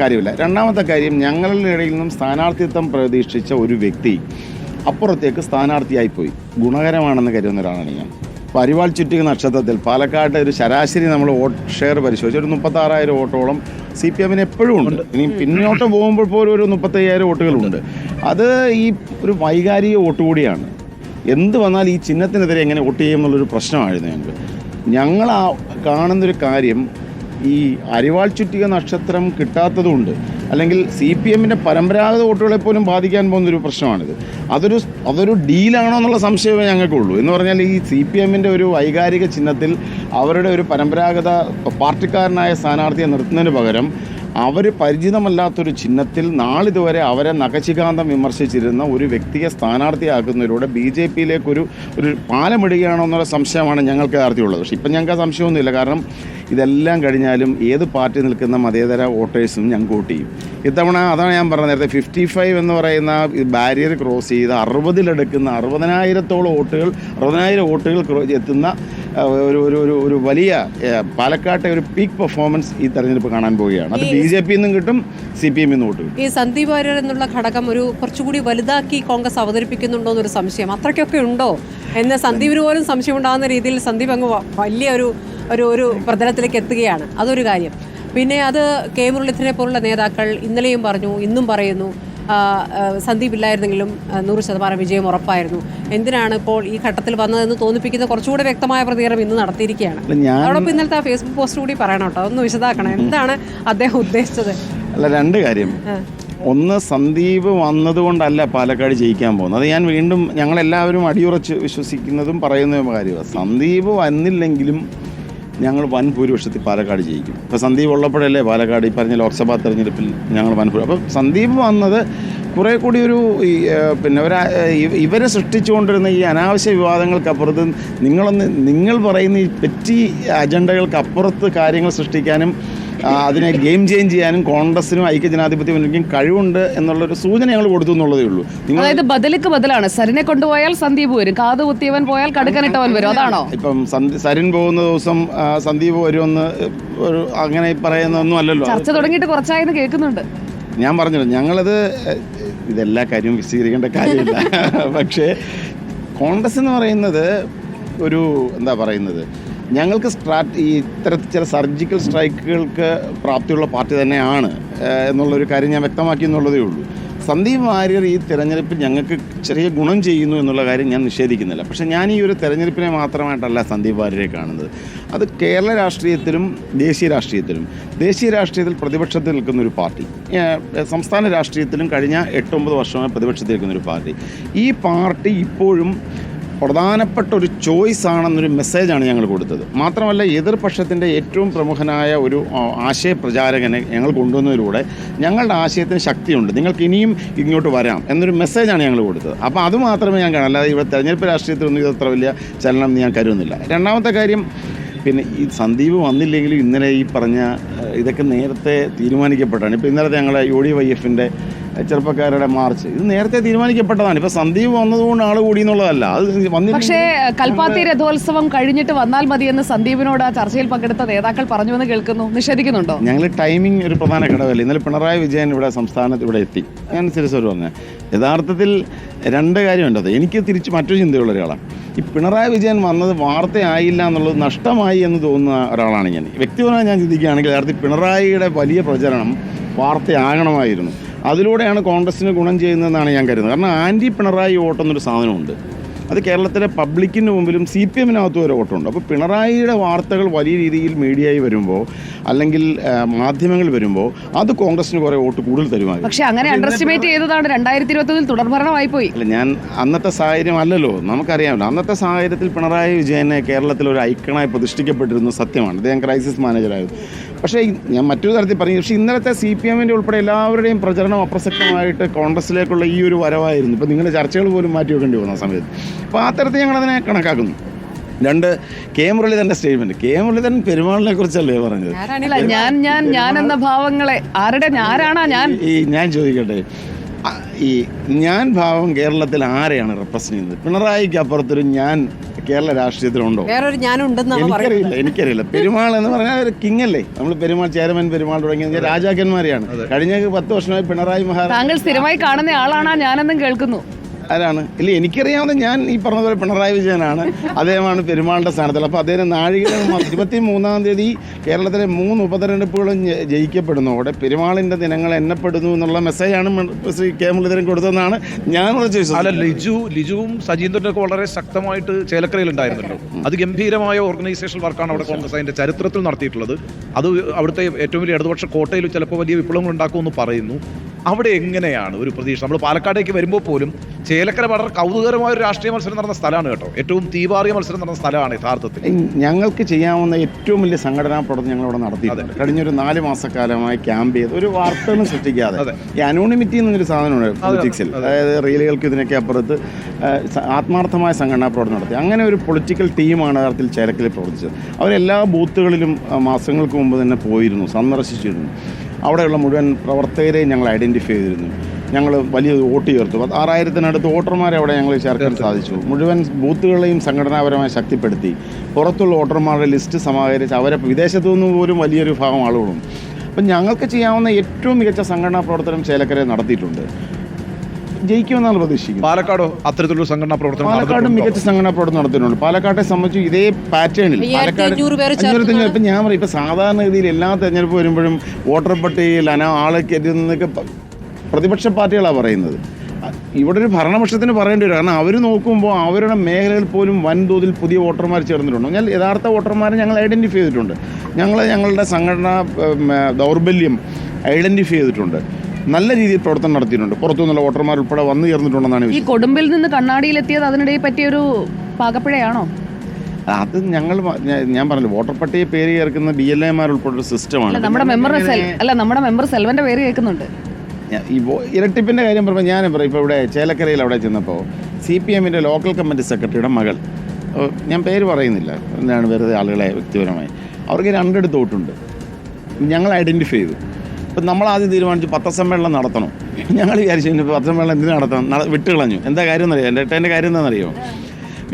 കാര്യമില്ല. രണ്ടാമത്തെ കാര്യം ഞങ്ങളുടെ ഇടയിൽ നിന്നും സ്ഥാനാർത്ഥിത്വം പ്രതീക്ഷിച്ച ഒരു വ്യക്തി അപ്പുറത്തേക്ക് സ്ഥാനാർത്ഥിയായി പോയി. ഗുണകരമാണെന്ന് കരുതുന്ന ഒരാളാണ് ഞാൻ. പരിവാൾ ചുറ്റിക നക്ഷത്രത്തിൽ പാലക്കാട് ഒരു ശരാശരി നമ്മൾ വോട്ട് ഷെയർ പരിശോധിച്ച്. ഒരു മുപ്പത്താറായിരം വോട്ടോളം സി പി എമ്മിന് എപ്പോഴും ഉണ്ട്. ഇനി പിന്നോട്ട് പോകുമ്പോൾ പോലും ഒരു മുപ്പത്തയ്യായിരം വോട്ടുകളുണ്ട്. അത് ഈ ഒരു വൈകാരിക വോട്ട് കൂടിയാണ്. എന്ത് വന്നാൽ ഈ ചിഹ്നത്തിനെതിരെ എങ്ങനെ വോട്ട് ചെയ്യും എന്നുള്ളൊരു പ്രശ്നമായിരുന്നു ഞങ്ങൾക്ക്. ഞങ്ങൾ ആ കാണുന്നൊരു കാര്യം ഈ അരിവാൾ ചുറ്റിക നക്ഷത്രം കിട്ടാത്തതുകൊണ്ട് അല്ലെങ്കിൽ സി പി എമ്മിന്റെ പരമ്പരാഗത വോട്ടുകളെ പോലും ബാധിക്കാൻ പോകുന്നൊരു പ്രശ്നമാണിത്. അതൊരു അതൊരു ഡീലാണോ എന്നുള്ള സംശയമേ ഞങ്ങൾക്കുള്ളൂ. എന്ന് പറഞ്ഞാൽ ഈ സി പി എമ്മിന്റെ ഒരു വൈകാരിക ചിഹ്നത്തിൽ അവരുടെ ഒരു പരമ്പരാഗത പാർട്ടിക്കാരനായ സ്ഥാനാർത്ഥിയെ നിർത്തുന്നതിന് പകരം അവർ പരിചിതമല്ലാത്തൊരു ചിഹ്നത്തിൽ നാളിതുവരെ അവരെ നഖശികാന്തം വിമർശിച്ചിരുന്ന ഒരു വ്യക്തിയെ സ്ഥാനാർത്ഥിയാക്കുന്നതിലൂടെ ബി ജെ പിയിലേക്കൊരു ഒരു പാലമിടുകയാണോ എന്നുള്ള സംശയമാണ് ഞങ്ങൾക്ക് യഥാർത്ഥിയുള്ളത് പക്ഷേ ഇപ്പം ഞങ്ങൾക്ക് ആ സംശയമൊന്നുമില്ല. കാരണം ഇതെല്ലാം കഴിഞ്ഞാലും ഏത് പാർട്ടി നിൽക്കുന്ന മതേതര വോട്ടേഴ്സും ഞങ്ങൾക്ക് വോട്ട് ചെയ്യും ഇത്തവണ അതാണ് ഞാൻ പറഞ്ഞത് നേരത്തെ ഫിഫ്റ്റി ഫൈവ് എന്ന് പറയുന്ന ബാരിയർ ക്രോസ് ചെയ്ത് അറുപതിലെടുക്കുന്ന അറുപതിനായിരത്തോളം വോട്ടുകൾ അറുപതിനായിരം വോട്ടുകൾ എത്തുന്ന ഒരു ഒരു ഒരു ഒരു വലിയ പാലക്കാട്ടെ ഒരു പീക്ക് പെർഫോമൻസ് ഈ തെരഞ്ഞെടുപ്പ് കാണാൻ പോവുകയാണ്. അത് ബി ജെ പിന്നും കിട്ടും സി പി എമ്മിൽ നിന്നും കിട്ടും.
ഈ സന്ദീപ് വാര്യർ എന്നുള്ള ഘടകം ഒരു കുറച്ചുകൂടി വലുതാക്കി കോൺഗ്രസ് അവതരിപ്പിക്കുന്നുണ്ടോ എന്നൊരു സംശയം. അത്രയ്ക്കൊക്കെ ഉണ്ടോ? എന്ന് സന്ദീപിന് പോലും സംശയം ഉണ്ടാകുന്ന രീതിയിൽ സന്ദീപ് അങ്ങ് വലിയ ഒരു ഒരു ഒരു പ്രതലത്തിലേക്ക് എത്തുകയാണ്. അതൊരു കാര്യം. പിന്നെ അത് കെ മുരളീധരനെ പോലുള്ള നേതാക്കൾ ഇന്നലെയും പറഞ്ഞു ഇന്നും പറയുന്നു. സന്ദീപ് ഇല്ലായിരുന്നെങ്കിലും നൂറ് ശതമാനം വിജയം ഉറപ്പായിരുന്നു. എന്തിനാണ് ഇപ്പോൾ ഈ ഘട്ടത്തിൽ വന്നതെന്ന് തോന്നിപ്പിക്കുന്ന കുറച്ചുകൂടെ വ്യക്തമായ പ്രതികരണം ഇന്ന് നടത്തിയിരിക്കുകയാണ്. അതോടൊപ്പം ഇന്നലത്തെ ആ ഫേസ്ബുക്ക് പോസ്റ്റ് കൂടി പറയണം കേട്ടോ. ഒന്ന് വിശദാക്കണം. എന്താണ് അദ്ദേഹം ഉദ്ദേശിച്ചത്?
അല്ല രണ്ട് കാര്യം. ഒന്ന് സന്ദീപ് വന്നതുകൊണ്ടല്ല പാലക്കാട് ജയിക്കാൻ പോകുന്നത്. അത് ഞാൻ വീണ്ടും ഞങ്ങളെല്ലാവരും അടിയുറച്ച് വിശ്വസിക്കുന്നതും പറയുന്നതും കാര്യമാണ്. സന്ദീപ് വന്നില്ലെങ്കിലും ഞങ്ങൾ വൻ ഭൂരിപക്ഷത്തിൽ പാലക്കാട് ജയിക്കും. ഇപ്പോൾ സന്ദീപ് ഉള്ളപ്പോഴല്ലേ പാലക്കാട് ഈ പറഞ്ഞ ലോക്സഭാ തെരഞ്ഞെടുപ്പിൽ ഞങ്ങൾ വൻ അപ്പോൾ അപ്പം സന്ദീപ് വന്നത് കുറേ കൂടി ഒരു പിന്നെ ഒരു ഇവരെ സൃഷ്ടിച്ചുകൊണ്ടിരുന്ന ഈ അനാവശ്യ വിവാദങ്ങൾക്കപ്പുറത്ത് നിങ്ങളൊന്ന് നിങ്ങൾ പറയുന്ന ഈ പെറ്റി അജണ്ടകൾക്കപ്പുറത്ത് കാര്യങ്ങൾ സൃഷ്ടിക്കാനും അതിനെ ഗെയിം ചേഞ്ച് ചെയ്യാനും കോൺഗ്രസിനും ഐക്യ ജനാധിപത്യ മുന്നണിക്കും കഴിവുണ്ട് എന്നുള്ളൊരു സൂചന ഞങ്ങൾ കൊടുത്തു എന്നുള്ളതേ ഉള്ളൂ.
അതായത് ബദലിക്ക് ബദലാണ്. സരിനെ കൊണ്ടുപോയാൽ സന്ദീപ് വരും. കാത് കുത്തിയവൻ പോയാൽ കടുക്കനിട്ടവൻ വരും. അതാണോ?
ഇപ്പം സരിൻ പോകുന്ന ദിവസം സന്ദീപ് വരുമെന്ന് ഒരു അങ്ങനെ പറയുന്നൊന്നും അല്ലല്ലോ.
ചർച്ച തുടങ്ങിയിട്ട് കുറച്ചായെന്ന് കേൾക്കുന്നുണ്ട്.
ഞാൻ പറഞ്ഞല്ലോ. ഞങ്ങളത് ഇതെല്ലാ കാര്യവും വിശദീകരിക്കേണ്ട കാര്യമില്ല. പക്ഷേ കോൺഗ്രസ് എന്ന് പറയുന്നത് ഒരു എന്താ പറയുന്നത്? ഞങ്ങൾക്ക് സ്ട്രാറ്റ് ഈ ഇത്തരത്തിൽ ചില സർജിക്കൽ സ്ട്രൈക്കുകൾക്ക് പ്രാപ്തിയുള്ള പാർട്ടി തന്നെയാണ് എന്നുള്ളൊരു കാര്യം ഞാൻ വ്യക്തമാക്കി എന്നുള്ളതേ ഉള്ളൂ. സന്ദീപ് വാര്യർ ഈ തെരഞ്ഞെടുപ്പ് ഞങ്ങൾക്ക് ചെറിയ ഗുണം ചെയ്യുന്നു എന്നുള്ള കാര്യം ഞാൻ നിഷേധിക്കുന്നില്ല. പക്ഷേ ഞാൻ ഈ ഒരു തെരഞ്ഞെടുപ്പിനെ മാത്രമായിട്ടല്ല സന്ദീപ് വാര്യരെ കാണുന്നത്. അത് കേരള രാഷ്ട്രീയത്തിലും ദേശീയ രാഷ്ട്രീയത്തിലും. ദേശീയ രാഷ്ട്രീയത്തിൽ പ്രതിപക്ഷത്തിൽ നിൽക്കുന്ന ഒരു പാർട്ടി. സംസ്ഥാന രാഷ്ട്രീയത്തിലും കഴിഞ്ഞ എട്ടൊമ്പത് വർഷമായി പ്രതിപക്ഷത്തിൽ നിൽക്കുന്ന ഒരു പാർട്ടി. ഈ പാർട്ടി ഇപ്പോഴും പ്രധാനപ്പെട്ട ഒരു ചോയ്സ് ആണെന്നൊരു മെസ്സേജാണ് ഞങ്ങൾ കൊടുത്തത്. മാത്രമല്ല എതിർപക്ഷത്തിന്റെ ഏറ്റവും പ്രമുഖനായ ഒരു ആശയപ്രചാരകനെ പ്രചാരകനെ ഞങ്ങൾ കൊണ്ടുവന്നതിലൂടെ ഞങ്ങളുടെ ആശയത്തിന് ശക്തിയുണ്ട്. നിങ്ങൾക്ക് ഇനിയും ഇങ്ങോട്ട് വരാം എന്നൊരു മെസ്സേജാണ് ഞങ്ങൾ കൊടുത്തത്. അപ്പോൾ അത് മാത്രമേ ഞാൻ കാണാം അല്ലാതെ ഇവിടെ തെരഞ്ഞെടുപ്പ് രാഷ്ട്രീയത്തിലൊന്നും ഇത് അത്ര വലിയ ചലനം ഞാൻ കരുതുന്നില്ല. രണ്ടാമത്തെ കാര്യം പിന്നെ ഈ സന്ദീപ് വന്നില്ലെങ്കിലും ഇന്നലെ ഈ പറഞ്ഞ ഇതൊക്കെ നേരത്തെ തീരുമാനിക്കപ്പെട്ടാണ്. ഇപ്പോൾ ഇന്നലത്തെ ഞങ്ങളുടെ യു ഡി വൈ എഫിന്റെ ചെറുപ്പക്കാരുടെ മാർച്ച്. ഇത് നേരത്തെ തീരുമാനിക്കപ്പെട്ടതാണ്. ഇപ്പൊ സന്ദീപ് വന്നതുകൊണ്ട് ആൾ കൂടി എന്നുള്ളതല്ല. അത്
പക്ഷേ കൽപ്പാത്തി രഥോത്സവം കഴിഞ്ഞിട്ട് വന്നാൽ മതി മതിയെന്ന് സന്ദീപിനോട് ആ ചർച്ചയിൽ പങ്കെടുത്ത നേതാക്കൾ പറഞ്ഞു എന്ന് കേൾക്കുന്നു. നിഷേധിക്കുന്നുണ്ടോ?
ഞങ്ങൾ ടൈമിംഗ് ഒരു പ്രധാന ഘടകമല്ല. ഇന്നലെ പിണറായി വിജയൻ ഇവിടെ സംസ്ഥാനത്ത് ഇവിടെ എത്തി. ഞാൻ ഒരു പറഞ്ഞത് യഥാർത്ഥത്തിൽ രണ്ട് കാര്യമുണ്ട് അത്. എനിക്ക് തിരിച്ച് മറ്റൊരു ചിന്തയുള്ള ഒരാളാണ്. ഈ പിണറായി വിജയൻ വന്നത് വാർത്തയായില്ല എന്നുള്ളത് നഷ്ടമായി എന്ന് തോന്നുന്ന ഒരാളാണ് ഞാൻ. വ്യക്തിപരമായി ഞാൻ ചിന്തിക്കുകയാണെങ്കിൽ യഥാർത്ഥത്തിൽ പിണറായിയുടെ വലിയ പ്രചരണം വാർത്തയാകണമായിരുന്നു. അതിലൂടെയാണ് കോൺഗ്രസ്സിന് ഗുണം ചെയ്യുന്നതെന്നാണ് ഞാൻ കരുതുന്നത്. കാരണം ആന്റി പിണറായി വോട്ടെന്നൊരു സാധനമുണ്ട്. അത് കേരളത്തിലെ പബ്ലിക്കിന് മുമ്പിലും സി പി എമ്മിനകത്തും ഒരു വോട്ടുണ്ട്. അപ്പോൾ പിണറായിയുടെ വാർത്തകൾ വലിയ രീതിയിൽ മീഡിയയിൽ വരുമ്പോൾ അല്ലെങ്കിൽ മാധ്യമങ്ങൾ വരുമ്പോൾ അത് കോൺഗ്രസിന് കുറേ വോട്ട് കൂടുതൽ തരുമായിരുന്നു.
പക്ഷേ അങ്ങനെ അണ്ടർ എസ്റ്റിമേറ്റ് ചെയ്തതാണ് രണ്ടായിരത്തി ഇരുപത്തൊന്നിൽ തുടർഭരണമായി പോയി
അല്ല ഞാൻ അന്നത്തെ സാഹചര്യം അല്ലല്ലോ. നമുക്കറിയാമല്ലോ. അന്നത്തെ സാഹചര്യത്തിൽ പിണറായി വിജയനെ കേരളത്തിൽ ഒരു ഐക്കണായി പ്രതിഷ്ഠിക്കപ്പെട്ടിരുന്നു സത്യമാണ്. അദ്ദേഹം ക്രൈസിസ് മാനേജറായിരുന്നു പക്ഷേ ഞാൻ മറ്റൊരു തരത്തിൽ പറഞ്ഞു. പക്ഷേ ഇന്നലത്തെ സി പി എമ്മിന്റെ ഉൾപ്പെടെ എല്ലാവരുടെയും പ്രചരണം അപ്രസക്തമായിട്ട് കോൺഗ്രസ്സിലേക്കുള്ള ഈ ഒരു വരവായിരുന്നു. ഇപ്പോൾ നിങ്ങളുടെ ചർച്ചകൾ പോലും മാറ്റി വെക്കേണ്ടി വന്ന സമയത്ത്. അപ്പോൾ ആ തരത്തിൽ ഞങ്ങളതിനെ കണക്കാക്കുന്നു. രണ്ട് കെ മുരളീധരന്റെ സ്റ്റേറ്റ്മെന്റ്. കെ മുരളീധരൻ പെരുമാളിനെ കുറിച്ചല്ലേ പറഞ്ഞത്?
ഞാൻ ഞാൻ ഞാൻ എന്ന ഭാവങ്ങളെ ആരുടെ ആരാണാ ഞാൻ?
ഈ ഞാൻ ചോദിക്കട്ടെ. ഈ ഞാൻ ഭാവം കേരളത്തിൽ ആരെയാണ് റെപ്രസെന്റ് ചെയ്യുന്നത്? പിണറായിക്ക് അപ്പുറത്തൊരു ഞാൻ കേരള രാഷ്ട്രീയത്തിലുണ്ടോ?
വേറൊരു ഞാനുണ്ടെന്നാണ്
എനിക്കറിയില്ല എനിക്കറിയില്ല. പെരുമാൾ എന്ന് പറഞ്ഞാൽ ഒരു കിങ് അല്ലേ? നമ്മൾ പെരുമാൾ ചേരമൻ പെരുമാൾ തുടങ്ങിയ രാജാക്കന്മാരെയാണ്. കഴിഞ്ഞ പത്ത് വർഷമായി പിണറായി മഹാരാജ്
താങ്കൾ സ്ഥിരമായി കാണുന്ന ആളാണ്? ഞാനെന്നും കേൾക്കുന്നു.
ആരാണ്? ഇല്ല എനിക്കറിയാവുന്ന ഞാൻ ഈ പറഞ്ഞതുപോലെ പിണറായി വിജയനാണ്. അദ്ദേഹമാണ് പെരുമാളിന്റെ സ്ഥാനത്തിൽ അപ്പോൾ അദ്ദേഹം നാഴിക ഇരുപത്തി മൂന്നാം തീയതി കേരളത്തിലെ മൂന്ന് ഉപതെരഞ്ഞെടുപ്പുകളും ജയിക്കപ്പെടുന്നതോടെ പെരുമാളിന്റെ ദിനങ്ങൾ എണ്ണപ്പെടുന്നു എന്നുള്ള മെസ്സേജാണ് ശ്രീ കെ. മുരളീധരൻ കൊടുത്തതെന്നാണ് ഞാൻ
അല്ല ലിജു ലിജുവും സജീന്ദ്രനൊക്കെ വളരെ ശക്തമായിട്ട് ചേലക്കരയിൽ ഉണ്ടായിരുന്നല്ലോ അത് ഗംഭീരമായ ഓർഗനൈസേഷൻ വർക്കാണ് അവിടെ കോൺഗ്രസ് അതിന്റെ ചരിത്രത്തിൽ നടത്തിയിട്ടുള്ളത്. അത് അവിടുത്തെ ഏറ്റവും വലിയ ഇടതുപക്ഷ കോട്ടയിൽ ചിലപ്പോൾ വലിയ വിപ്ലവങ്ങൾ ഉണ്ടാക്കുമെന്ന് പറയുന്നു. അവിടെ എങ്ങനെയാണ് ഒരു പ്രതീക്ഷ? നമ്മൾ പാലക്കാടേക്ക് വരുമ്പോൾ പോലും ചേലക്കര വളരെ കൗതുകരമായ ഒരു രാഷ്ട്രീയ മത്സരം നടന്ന സ്ഥലമാണ് കേട്ടോ. ഏറ്റവും തീവാറിയ മത്സരം നടന്ന സ്ഥലമാണ് യഥാർത്ഥത്തിൽ.
ഞങ്ങൾക്ക് ചെയ്യാവുന്ന ഏറ്റവും വലിയ സംഘടനാ പ്രവർത്തനം ഞങ്ങൾ ഇവിടെ നടത്തിയിട്ടുണ്ട്. കഴിഞ്ഞൊരു നാല് മാസക്കാലമായി ക്യാമ്പ് ചെയ്ത് ഒരു വാർത്തകളും സൃഷ്ടിക്കാതെ. ഈ അനോണിമിറ്റി എന്നൊരു സാധനമുണ്ട് പൊളിറ്റിക്സിൽ അതായത് റീലുകൾക്ക് ഇതിനൊക്കെ അപ്പുറത്ത് ആത്മാർത്ഥമായ സംഘടനാ പ്രവർത്തനം നടത്തി. അങ്ങനെ ഒരു പൊളിറ്റിക്കൽ ടീമാണ് യഥാർത്ഥത്തിൽ ചേലക്കലിൽ പ്രവർത്തിച്ചത്. അവരെല്ലാ ബൂത്തുകളിലും മാസങ്ങൾക്ക് മുമ്പ് തന്നെ പോയിരുന്നു സന്ദർശിച്ചിരുന്നു. അവിടെയുള്ള മുഴുവൻ പ്രവർത്തകരെയും ഞങ്ങൾ ഐഡന്റിഫൈ ചെയ്തിരുന്നു. ഞങ്ങൾ വലിയ വോട്ട് ചേർത്തു. അത് ആറായിരത്തിനടുത്ത് വോട്ടർമാരെ അവിടെ ഞങ്ങൾ ചേർക്കാൻ സാധിച്ചു. മുഴുവൻ ബൂത്തുകളെയും സംഘടനാപരമായി ശക്തിപ്പെടുത്തി. പുറത്തുള്ള വോട്ടർമാരുടെ ലിസ്റ്റ് സമാഹരിച്ച് അവരെ വിദേശത്തു നിന്ന് പോലും വലിയൊരു ഭാഗം ആളുകളും. അപ്പം ഞങ്ങൾക്ക് ചെയ്യാവുന്ന ഏറ്റവും മികച്ച സംഘടനാ പ്രവർത്തനം ചേലക്കരയിൽ നടത്തിയിട്ടുണ്ട്. ജയിക്കുമെന്നാണ് പ്രതീക്ഷിക്കുന്നത്.
പാലക്കാടോ അത്തരത്തിലുള്ള സംഘടനാ പ്രവർത്തനം
പാലക്കാട് മികച്ച സംഘടനാ പ്രവർത്തനം നടത്തിയിട്ടുണ്ട്. പാലക്കാട്ടെ സംബന്ധിച്ച് ഇതേ പാറ്റേണിൽ
പാലക്കാട്
അഞ്ഞൂറ്റി ഇപ്പം ഞാൻ പറയും. ഇപ്പം സാധാരണഗതിയിൽ എല്ലാ തെരഞ്ഞെടുപ്പ് വരുമ്പോഴും വോട്ടർ പട്ടികയിൽ അന ആളെ കരുതുന്നൊക്കെ പ്രതിപക്ഷ പാർട്ടികളാണ് പറയുന്നത്. ഇവിടെ ഒരു ഭരണപക്ഷത്തിന് പറയേണ്ടി വരും. കാരണം അവർ നോക്കുമ്പോൾ അവരുടെ മേഖലയിൽ പോലും വൻതോതിൽ പുതിയ വോട്ടർമാർ ചേർന്നിട്ടുണ്ട്. എന്നാൽ യഥാർത്ഥ വോട്ടർമാരെ ഞങ്ങൾ ഐഡന്റിഫൈ ചെയ്തിട്ടുണ്ട്. ഞങ്ങൾ ഞങ്ങളുടെ സംഘടനാ ദൗർബല്യം ഐഡന്റിഫൈ ചെയ്തിട്ടുണ്ട്. നല്ല രീതിയിൽ പ്രവർത്തനം നടത്തിയിട്ടുണ്ട്. പുറത്തുനിന്നുള്ള വോട്ടർമാർ ഉൾപ്പെടെ വന്നു ചേർന്നിട്ടുണ്ടെന്നാണ്
ഈ കൊടുമ്പിൽ നിന്ന് കണ്ണാടിയിലെത്തിയത് അതിനിടയിൽ പറ്റിയൊരു പാകപ്പിഴയാണോ?
അത് ഞങ്ങൾ ഞാൻ പറഞ്ഞു വോട്ടർ പട്ടിക പേര് ചേർക്കുന്ന ബി എൽ എമാർ ഉൾപ്പെടെ ഒരു സിസ്റ്റമാണ്.
നമ്മുടെ മെമ്പർ അല്ല നമ്മുടെ മെമ്പർ സെൽവന്റെ പേര് കേൾക്കുന്നുണ്ട്.
ഈ ഇരട്ടിപ്പിന്റെ കാര്യം പറയുമ്പോൾ ഞാൻ പറയും ഇപ്പോൾ ഇവിടെ ചേലക്കരയിൽ അവിടെ ചെന്നപ്പോൾ സി പി എമ്മിന്റെ ലോക്കൽ കമ്മിറ്റി സെക്രട്ടറിയുടെ മകൾ ഞാൻ പേര് പറയുന്നില്ല. എന്താണ് വെറുതെ ആളുകളെ വ്യക്തിപരമായി. അവർക്ക് രണ്ടിടത്ത് വോട്ടുണ്ട്. ഞങ്ങൾ ഐഡന്റിഫൈ ചെയ്തു. ഇപ്പം നമ്മൾ ആദ്യം തീരുമാനിച്ചു പത്രസമ്മേളനം നടത്തണം. ഞങ്ങൾ വിചാരിച്ചു പത്രസമ്മേളനം എന്തിനു നടത്തണം? വിട്ടുകളഞ്ഞു. കളഞ്ഞു എന്താ കാര്യം എന്നറിയാം? എന്റെ ഏട്ടന്റെ കാര്യം എന്താണെന്നറിയോ?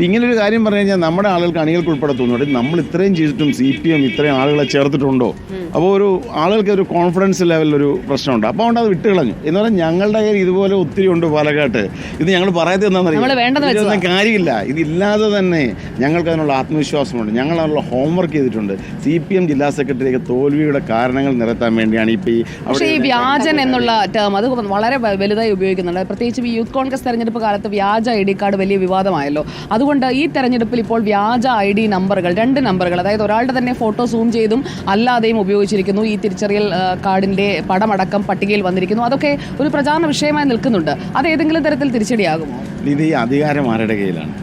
ഇങ്ങനൊരു കാര്യം പറഞ്ഞു കഴിഞ്ഞാൽ നമ്മുടെ ആളുകൾക്ക് അണികൾക്ക് ഉൾപ്പെടെ തോന്നുന്നുണ്ട് നമ്മൾ ഇത്രയും ചെയ്തിട്ടും സി പി എം ഇത്രയും ആളുകളെ ചേർത്തിട്ടുണ്ടോ? അപ്പോൾ ഒരു ആളുകൾക്ക് ഒരു കോൺഫിഡൻസ് ലെവലിലൊരു പ്രശ്നമുണ്ട്. അപ്പോൾ അതുകൊണ്ട് അത് വിട്ടുകളഞ്ഞു എന്ന് പറഞ്ഞാൽ ഞങ്ങളുടെ കയ്യിൽ ഇതുപോലെ ഒത്തിരി ഉണ്ട് പാലക്കാട്ട്. ഇത് ഞങ്ങൾ പറയാത്തത് എന്താണെന്നറിയാം കാര്യമില്ല. ഇതില്ലാതെ തന്നെ ഞങ്ങൾക്ക് അതിനുള്ള ആത്മവിശ്വാസമുണ്ട്. ഞങ്ങൾ അതിനുള്ള ഹോംവർക്ക് ചെയ്തിട്ടുണ്ട്. സി പി എം ജില്ലാ സെക്രട്ടറിയൊക്കെ തോൽവിയുടെ കാരണങ്ങൾ നിരത്താൻ വേണ്ടിയാണ് ഇപ്പോൾ ഈ
പക്ഷേ ഈ വ്യാജൻ എന്നുള്ള ടേം അത് വളരെ വലുതായി ഉപയോഗിക്കുന്നുണ്ട്. പ്രത്യേകിച്ച് ഈ യൂത്ത് കോൺഗ്രസ് തെരഞ്ഞെടുപ്പ് കാലത്ത് വ്യാജ ഐ ഡി കാർഡ് വലിയ വിവാദമായല്ലോ. അതുകൊണ്ട് ഈ തെരഞ്ഞെടുപ്പിൽ ഇപ്പോൾ വ്യാജ ഐ ഡി നമ്പറുകൾ രണ്ട് നമ്പറുകൾ അതായത് ഒരാളുടെ തന്നെ ഫോട്ടോ സൂം ചെയ്തും അല്ലാതെയും ഉപയോഗിച്ചിരിക്കുന്നു. ഈ തിരിച്ചറിയൽ കാർഡിന്റെ പടമടക്കം പട്ടികയിൽ വന്നിരിക്കുന്നു. അതൊക്കെ ഒരു പ്രചാരണ വിഷയമായി നിൽക്കുന്നുണ്ട്. അത് ഏതെങ്കിലും തരത്തിൽ തിരിച്ചടിയാകുമോ?
ഇത് ഈ അധികാരം ആരുടെ കയ്യിലാണ്?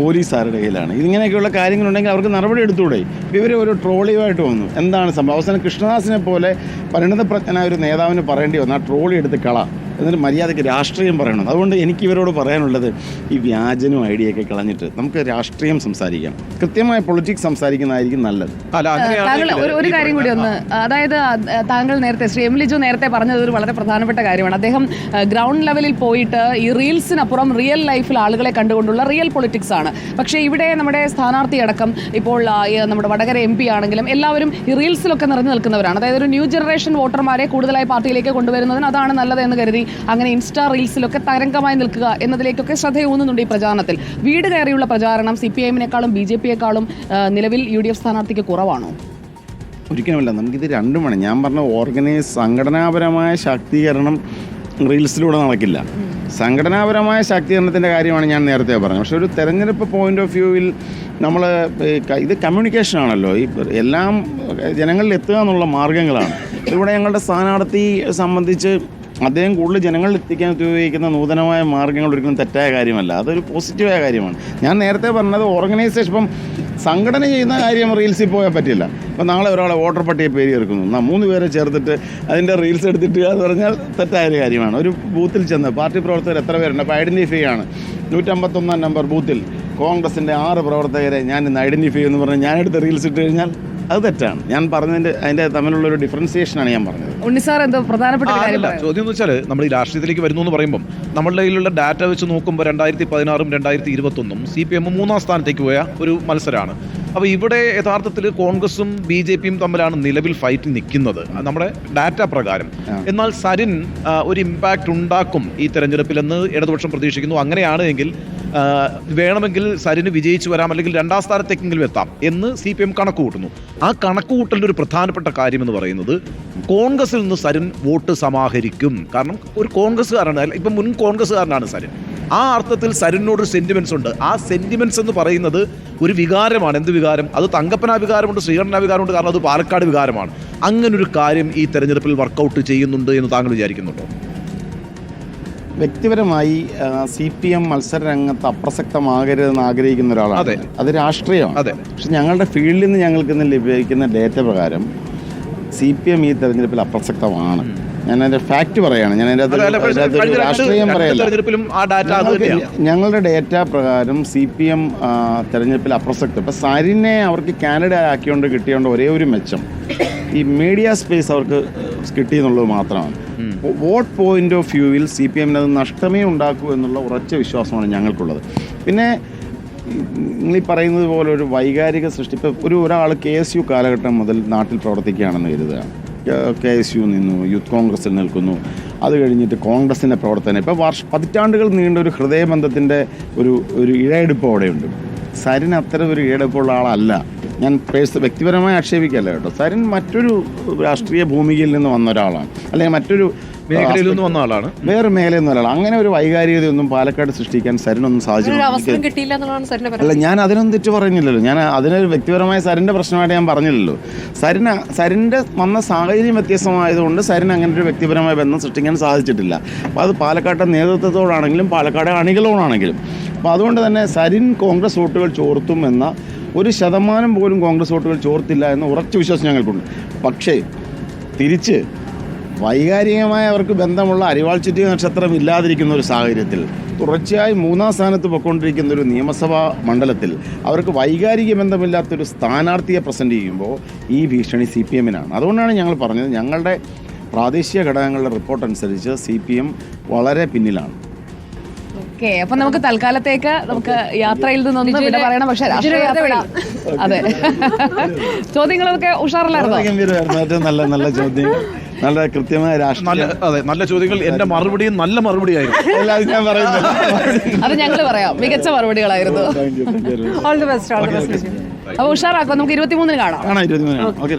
പോലീസ് ആരുടെ കയ്യിലാണ്. ഇതിങ്ങനെയൊക്കെയുള്ള കാര്യങ്ങളുണ്ടെങ്കിൽ അവർക്ക് നടപടി എടുത്തുകൂടെ ഇവർ ഒരു ട്രോളിയുമായിട്ട് വന്നു. എന്താണ് സംഭവം? അവസാനം കൃഷ്ണദാസിനെ പോലെ പരിണതപ്രജ്ഞനായ ഒരു നേതാവിന് പറയേണ്ടി വന്നു. ആ ട്രോളി എടുത്ത് കള. എന്നിട്ട് മര്യാദയ്ക്ക് രാഷ്ട്രീയം പറയണം. അതുകൊണ്ട് എനിക്ക് ഇവരോട് പറയാനുള്ളത് ഈ വ്യാജനും ഐഡിയൊക്കെ കളഞ്ഞിട്ട് നമുക്ക് രാഷ്ട്രീയം സംസാരിക്കാം. കൃത്യമായ പൊളിറ്റിക്സ് സംസാരിക്കുന്നതായിരിക്കും നല്ലത്.
താങ്കൾ ഒരു കാര്യം കൂടി ഒന്ന് അതായത് താങ്കൾ നേരത്തെ ശ്രീ എം ലിജു നേരത്തെ പറഞ്ഞത് ഒരു വളരെ പ്രധാനപ്പെട്ട കാര്യമാണ്. അദ്ദേഹം ഗ്രൗണ്ട് ലെവലിൽ പോയിട്ട് ഈ റീൽസിനപ്പുറം റിയൽ ലൈഫിൽ ആളുകളെ കണ്ടുകൊണ്ടുള്ള റിയൽ പൊളിറ്റിക്സ് ആണ്. പക്ഷേ ഇവിടെ നമ്മുടെ സ്ഥാനാർത്ഥി അടക്കം ഇപ്പോൾ നമ്മുടെ വടകര എം പി ആണെങ്കിലും എല്ലാവരും ഈ റീൽസിലൊക്കെ നിറഞ്ഞു നിൽക്കുന്നവരാണ്. അതായത് ഒരു ന്യൂ ജനറേഷൻ വോട്ടർമാരെ കൂടുതലായി പാർട്ടിയിലേക്ക് കൊണ്ടുവരുന്നതിന് അതാണ് നല്ലതെന്ന് കരുതി അങ്ങനെ ഇൻസ്റ്റാ റീൽസിലൊക്കെ തരംഗമായി നിൽക്കുക എന്നതിലേക്കൊക്കെ ശ്രദ്ധയൂന്നുന്നുണ്ട് ഈ പ്രചാരണത്തിൽ. വീട് കയറിയുള്ള പ്രചാരണം സി പി ഐഎമ്മിനേക്കാളും ബി ജെ പിയെക്കാളും നിലവിൽ യു ഡി എഫ് സ്ഥാനാർത്ഥിക്ക് കുറവാണോ?
ഒരിക്കലുമല്ല നമുക്കിത് രണ്ടും വേണം. ഞാൻ പറഞ്ഞ ഓർഗനൈസ് സംഘടനാപരമായ ശാക്തീകരണം റീൽസിലൂടെ നടക്കില്ല. സംഘടനാപരമായ ശാക്തീകരണത്തിന്റെ കാര്യമാണ് ഞാൻ നേരത്തെ പറഞ്ഞത്. പക്ഷേ ഒരു തെരഞ്ഞെടുപ്പ് പോയിന്റ് ഓഫ് വ്യൂവിൽ നമ്മൾ ഇത് കമ്മ്യൂണിക്കേഷൻ ആണല്ലോ. ഈ എല്ലാം ജനങ്ങളിൽ എത്തുക എന്നുള്ള മാർഗങ്ങളാണ്. ഇവിടെ ഞങ്ങളുടെ സ്ഥാനാർത്ഥി സംബന്ധിച്ച് അദ്ദേഹം കൂടുതൽ ജനങ്ങളിൽ എത്തിക്കാൻ ഉപയോഗിക്കുന്ന നൂതനമായ മാർഗങ്ങൾ ഒരിക്കലും തെറ്റായ കാര്യമല്ല. അതൊരു പോസിറ്റീവായ കാര്യമാണ്. ഞാൻ നേരത്തെ പറഞ്ഞത് ഓർഗനൈസേഷൻ ഇപ്പം സംഘടന ചെയ്യുന്ന കാര്യം റീൽസിൽ പോയാൽ പറ്റില്ല. ഇപ്പം നാളെ ഒരാളെ വോട്ടർ പട്ടിക പേര് ചേർക്കുന്നു. മൂന്ന് പേരെ ചേർത്തിട്ട് അതിന്റെ റീൽസ് എടുത്തിട്ട് എന്ന് പറഞ്ഞാൽ തെറ്റായ ഒരു കാര്യമാണ്. ഒരു ബൂത്തിൽ ചെന്ന് പാർട്ടി പ്രവർത്തകർ എത്ര പേരുണ്ട്? അപ്പോൾ ഐഡന്റിഫൈ ആണ് നൂറ്റമ്പത്തൊന്നാം നമ്പർ ബൂത്തിൽ കോൺഗ്രസിന്റെ ആറ് പ്രവർത്തകരെ ഞാൻ ഇന്ന് ഐഡന്റിഫൈ എന്ന് പറഞ്ഞ് ഞാനെടുത്ത് റീൽസ് ഇട്ട് കഴിഞ്ഞാൽ അത് തെറ്റാണ്. ഞാൻ പറഞ്ഞതിന്റെ അതിന്റെ തമ്മിലുള്ള ഒരു ഡിഫറൻസിയേഷനാണ് ഞാൻ പറഞ്ഞത്.
ഉണ്ണി സാർ എന്തോ പ്രധാനപ്പെട്ട
ചോദ്യം എന്ന് വെച്ചാൽ നമ്മൾ ഈ രാഷ്ട്രീയത്തിലേക്ക് വരുന്നു എന്ന് പറയുമ്പോൾ നമ്മളുടെ കയ്യിലുള്ള ഡാറ്റ വെച്ച് നോക്കുമ്പോൾ രണ്ടായിരത്തി പതിനാറും രണ്ടായിരത്തി ഇരുപത്തൊന്നും സി പി എമ്മും മൂന്നാം സ്ഥാനത്തേക്ക് പോയ ഒരു മത്സരമാണ് അപ്പോൾ ഇവിടെ യഥാർത്ഥത്തിൽ കോൺഗ്രസും ബി ജെ പിയും തമ്മിലാണ് നിലവിൽ ഫൈറ്റ് നിൽക്കുന്നത്. നമ്മുടെ ഡാറ്റ പ്രകാരം. എന്നാൽ സരിൻ ഒരു ഇമ്പാക്റ്റ് ഉണ്ടാക്കും ഈ തെരഞ്ഞെടുപ്പിലെന്ന് ഇടതുപക്ഷം പ്രതീക്ഷിക്കുന്നു. അങ്ങനെയാണ് എങ്കിൽ വേണമെങ്കിൽ സരിന് വിജയിച്ചു വരാം അല്ലെങ്കിൽ രണ്ടാം സ്ഥാനത്തേക്കെങ്കിലും എത്താം എന്ന് സി പി എം കണക്ക് കൂട്ടുന്നു ആ കണക്ക് കൂട്ടലിന്റെ ഒരു പ്രധാനപ്പെട്ട കാര്യം എന്ന് പറയുന്നത് കോൺഗ്രസിൽ നിന്ന് സരിൻ വോട്ട് സമാഹരിക്കും. കാരണം ഒരു കോൺഗ്രസ്സുകാരാണ് അല്ല, ഇപ്പം മുൻ കോൺഗ്രസ്സുകാരനാണ് സരിൻ. ആ അർത്ഥത്തിൽ സരിനോട് സെന്റിമെന്റ്സ് ഉണ്ട്. ആ സെന്റിമെന്റ്സ് എന്ന് പറയുന്നത് ഒരു വികാരമാണ്. എന്ത് വികാരം? അത് തങ്കപ്പന വികാരമുണ്ട് ശ്രീകണ്ഠന വികാരമുണ്ട് കാരണം അത് പാലക്കാട് വികാരമാണ്. അങ്ങനൊരു കാര്യം ഈ തെരഞ്ഞെടുപ്പിൽ വർക്കൗട്ട് ചെയ്യുന്നുണ്ട് എന്ന് താങ്കൾ വിചാരിക്കുന്നുണ്ടോ?
വ്യക്തിപരമായി സി പി എം മത്സര രംഗത്ത് അപ്രസക്തമാകരുതെന്ന് ആഗ്രഹിക്കുന്ന ഒരാളാണ്
അതെ.
അത് രാഷ്ട്രീയമാണ്
അതെ.
പക്ഷെ ഞങ്ങളുടെ ഫീൽഡിൽ നിന്ന് ഞങ്ങൾക്ക് ഇന്ന് ലഭിക്കുന്ന ഡേറ്റ പ്രകാരം സി പി എം ഈ തെരഞ്ഞെടുപ്പിൽ അപ്രസക്തമാണ് ഞാൻ അതിന്റെ ഫാക്ട് പറയാണ് ഞാൻ അതിന്റെ രാഷ്ട്രീയം
പറയാം
പറയല്ല. ഞങ്ങളുടെ ഡേറ്റ പ്രകാരം സി പി എം തെരഞ്ഞെടുപ്പിൽ അപ്രസക്തം. ഇപ്പം സരിനെ അവർക്ക് കാനഡ ആക്കിയോണ്ട് കിട്ടിയോണ്ട് ഒരേ ഒരു മെച്ചം. ഈ മീഡിയ സ്പേസ് അവർക്ക് കിട്ടിയെന്നുള്ളത് മാത്രമാണ്. വോട്ട് പോയിന്റ് ഓഫ് വ്യൂവിൽ സി പി എമ്മിന് അത് നഷ്ടമേ ഉണ്ടാക്കൂ എന്നുള്ള ഉറച്ച വിശ്വാസമാണ് ഞങ്ങൾക്കുള്ളത്. പിന്നെ നിങ്ങൾ ഈ പറയുന്നത് പോലെ ഒരു വൈകാരിക സൃഷ്ടി. ഇപ്പം ഒരു ഒരാൾ കെ എസ് യു കാലഘട്ടം മുതൽ നാട്ടിൽ പ്രവർത്തിക്കുകയാണെന്ന് കരുതുക കെ എസ് യു നിന്നു യൂത്ത് കോൺഗ്രസിൽ നിൽക്കുന്നു. അത് കഴിഞ്ഞിട്ട് കോൺഗ്രസിന്റെ പ്രവർത്തനം. ഇപ്പോൾ വർഷ പതിറ്റാണ്ടുകൾ നീണ്ട ഒരു ഹൃദയബന്ധത്തിന്റെ ഒരു ഒരു ഇഴയെടുപ്പ് അവിടെയുണ്ട്. സരിൻ അത്തരം ഒരു ഇഴയെടുപ്പുള്ള ആളല്ല. ഞാൻ പേഴ്സ് വ്യക്തിപരമായി ആക്ഷേപിക്കല്ല കേട്ടോ. സരിൻ മറ്റൊരു രാഷ്ട്രീയ ഭൂമികയിൽ നിന്ന് വന്ന ഒരാളാണ്. അല്ലെങ്കിൽ മറ്റൊരു
മേഖലയിൽ നിന്ന് വന്ന ആളാണ്
വേറെ മേഖലയൊന്നും ഒരാൾ അങ്ങനെ ഒരു വൈകാരികതയൊന്നും പാലക്കാട് സൃഷ്ടിക്കാൻ സരിനൊന്നും സാധിച്ചില്ല. അല്ല ഞാൻ അതിനൊന്നും തെറ്റ് പറയുന്നില്ലല്ലോ. ഞാൻ അതിനൊരു വ്യക്തിപരമായ സരിന്റെ പ്രശ്നമായിട്ട് ഞാൻ പറഞ്ഞില്ലല്ലോ. സരിന സരിന്റെ വന്ന സാഹചര്യം വ്യത്യസ്തമായതുകൊണ്ട് സരിന് അങ്ങനെ ഒരു വ്യക്തിപരമായ ബന്ധം സൃഷ്ടിക്കാൻ സാധിച്ചിട്ടില്ല. അപ്പോൾ അത് പാലക്കാട്ടെ നേതൃത്വത്തോടാണെങ്കിലും പാലക്കാട് അണികളോടാണെങ്കിലും. അപ്പോൾ അതുകൊണ്ട് തന്നെ സരിൻ കോൺഗ്രസ് വോട്ടുകൾ ചോർത്തും എന്ന ഒരു ശതമാനം പോലും കോൺഗ്രസ് വോട്ടുകൾ ചോർത്തില്ല എന്ന ഉറച്ച വിശ്വാസം ഞങ്ങൾക്കുണ്ട്. പക്ഷേ തിരിച്ച് വൈകാരികമായ അവർക്ക് ബന്ധമുള്ള അരിവാൾ ചുറ്റി നക്ഷത്രം ഇല്ലാതിരിക്കുന്ന ഒരു സാഹചര്യത്തിൽ തുടർച്ചയായി മൂന്നാം സ്ഥാനത്ത് പൊയ്ക്കൊണ്ടിരിക്കുന്ന ഒരു നിയമസഭാ മണ്ഡലത്തിൽ അവർക്ക് വൈകാരിക ബന്ധമില്ലാത്തൊരു സ്ഥാനാർത്ഥിയെ പ്രസന്റ് ചെയ്യുമ്പോൾ ഈ ഭീഷണി സി പി എമ്മിനാണ്. അതുകൊണ്ടാണ് ഞങ്ങൾ പറഞ്ഞത് ഞങ്ങളുടെ പ്രാദേശിക ഘടകങ്ങളുടെ റിപ്പോർട്ട് അനുസരിച്ച് സി പി എം വളരെ പിന്നിലാണ്.
ഓക്കെ അപ്പൊ നമുക്ക് തൽക്കാലത്തേക്ക് നമുക്ക് യാത്രയിൽ നിന്നൊന്നും വിട പറയണം പക്ഷെ അതെ. ചോദ്യങ്ങളൊക്കെ
ഉഷാറല്ലായിരുന്നു ഏറ്റവും നല്ല നല്ല ചോദ്യം. നല്ല കൃത്യമായ
നല്ല
രാഷ്ട്രീയ
അതെ നല്ല ചോദ്യങ്ങൾ എന്റെ മറുപടിയും നല്ല മറുപടിയായിരുന്നു.
എല്ലാവരും ഞാൻ പറയുന്നത്.
അത് ഞങ്ങൾ പറയാം. മികച്ച മറുപടികളായിരുന്നു.
Thank you thank you
all the best all the best
അപ്പൊ ഉഷാറാക്കാം നമുക്ക് ഇരുപത്തിമൂന്നിന് കാണാം.
കാണാം ഓക്കെ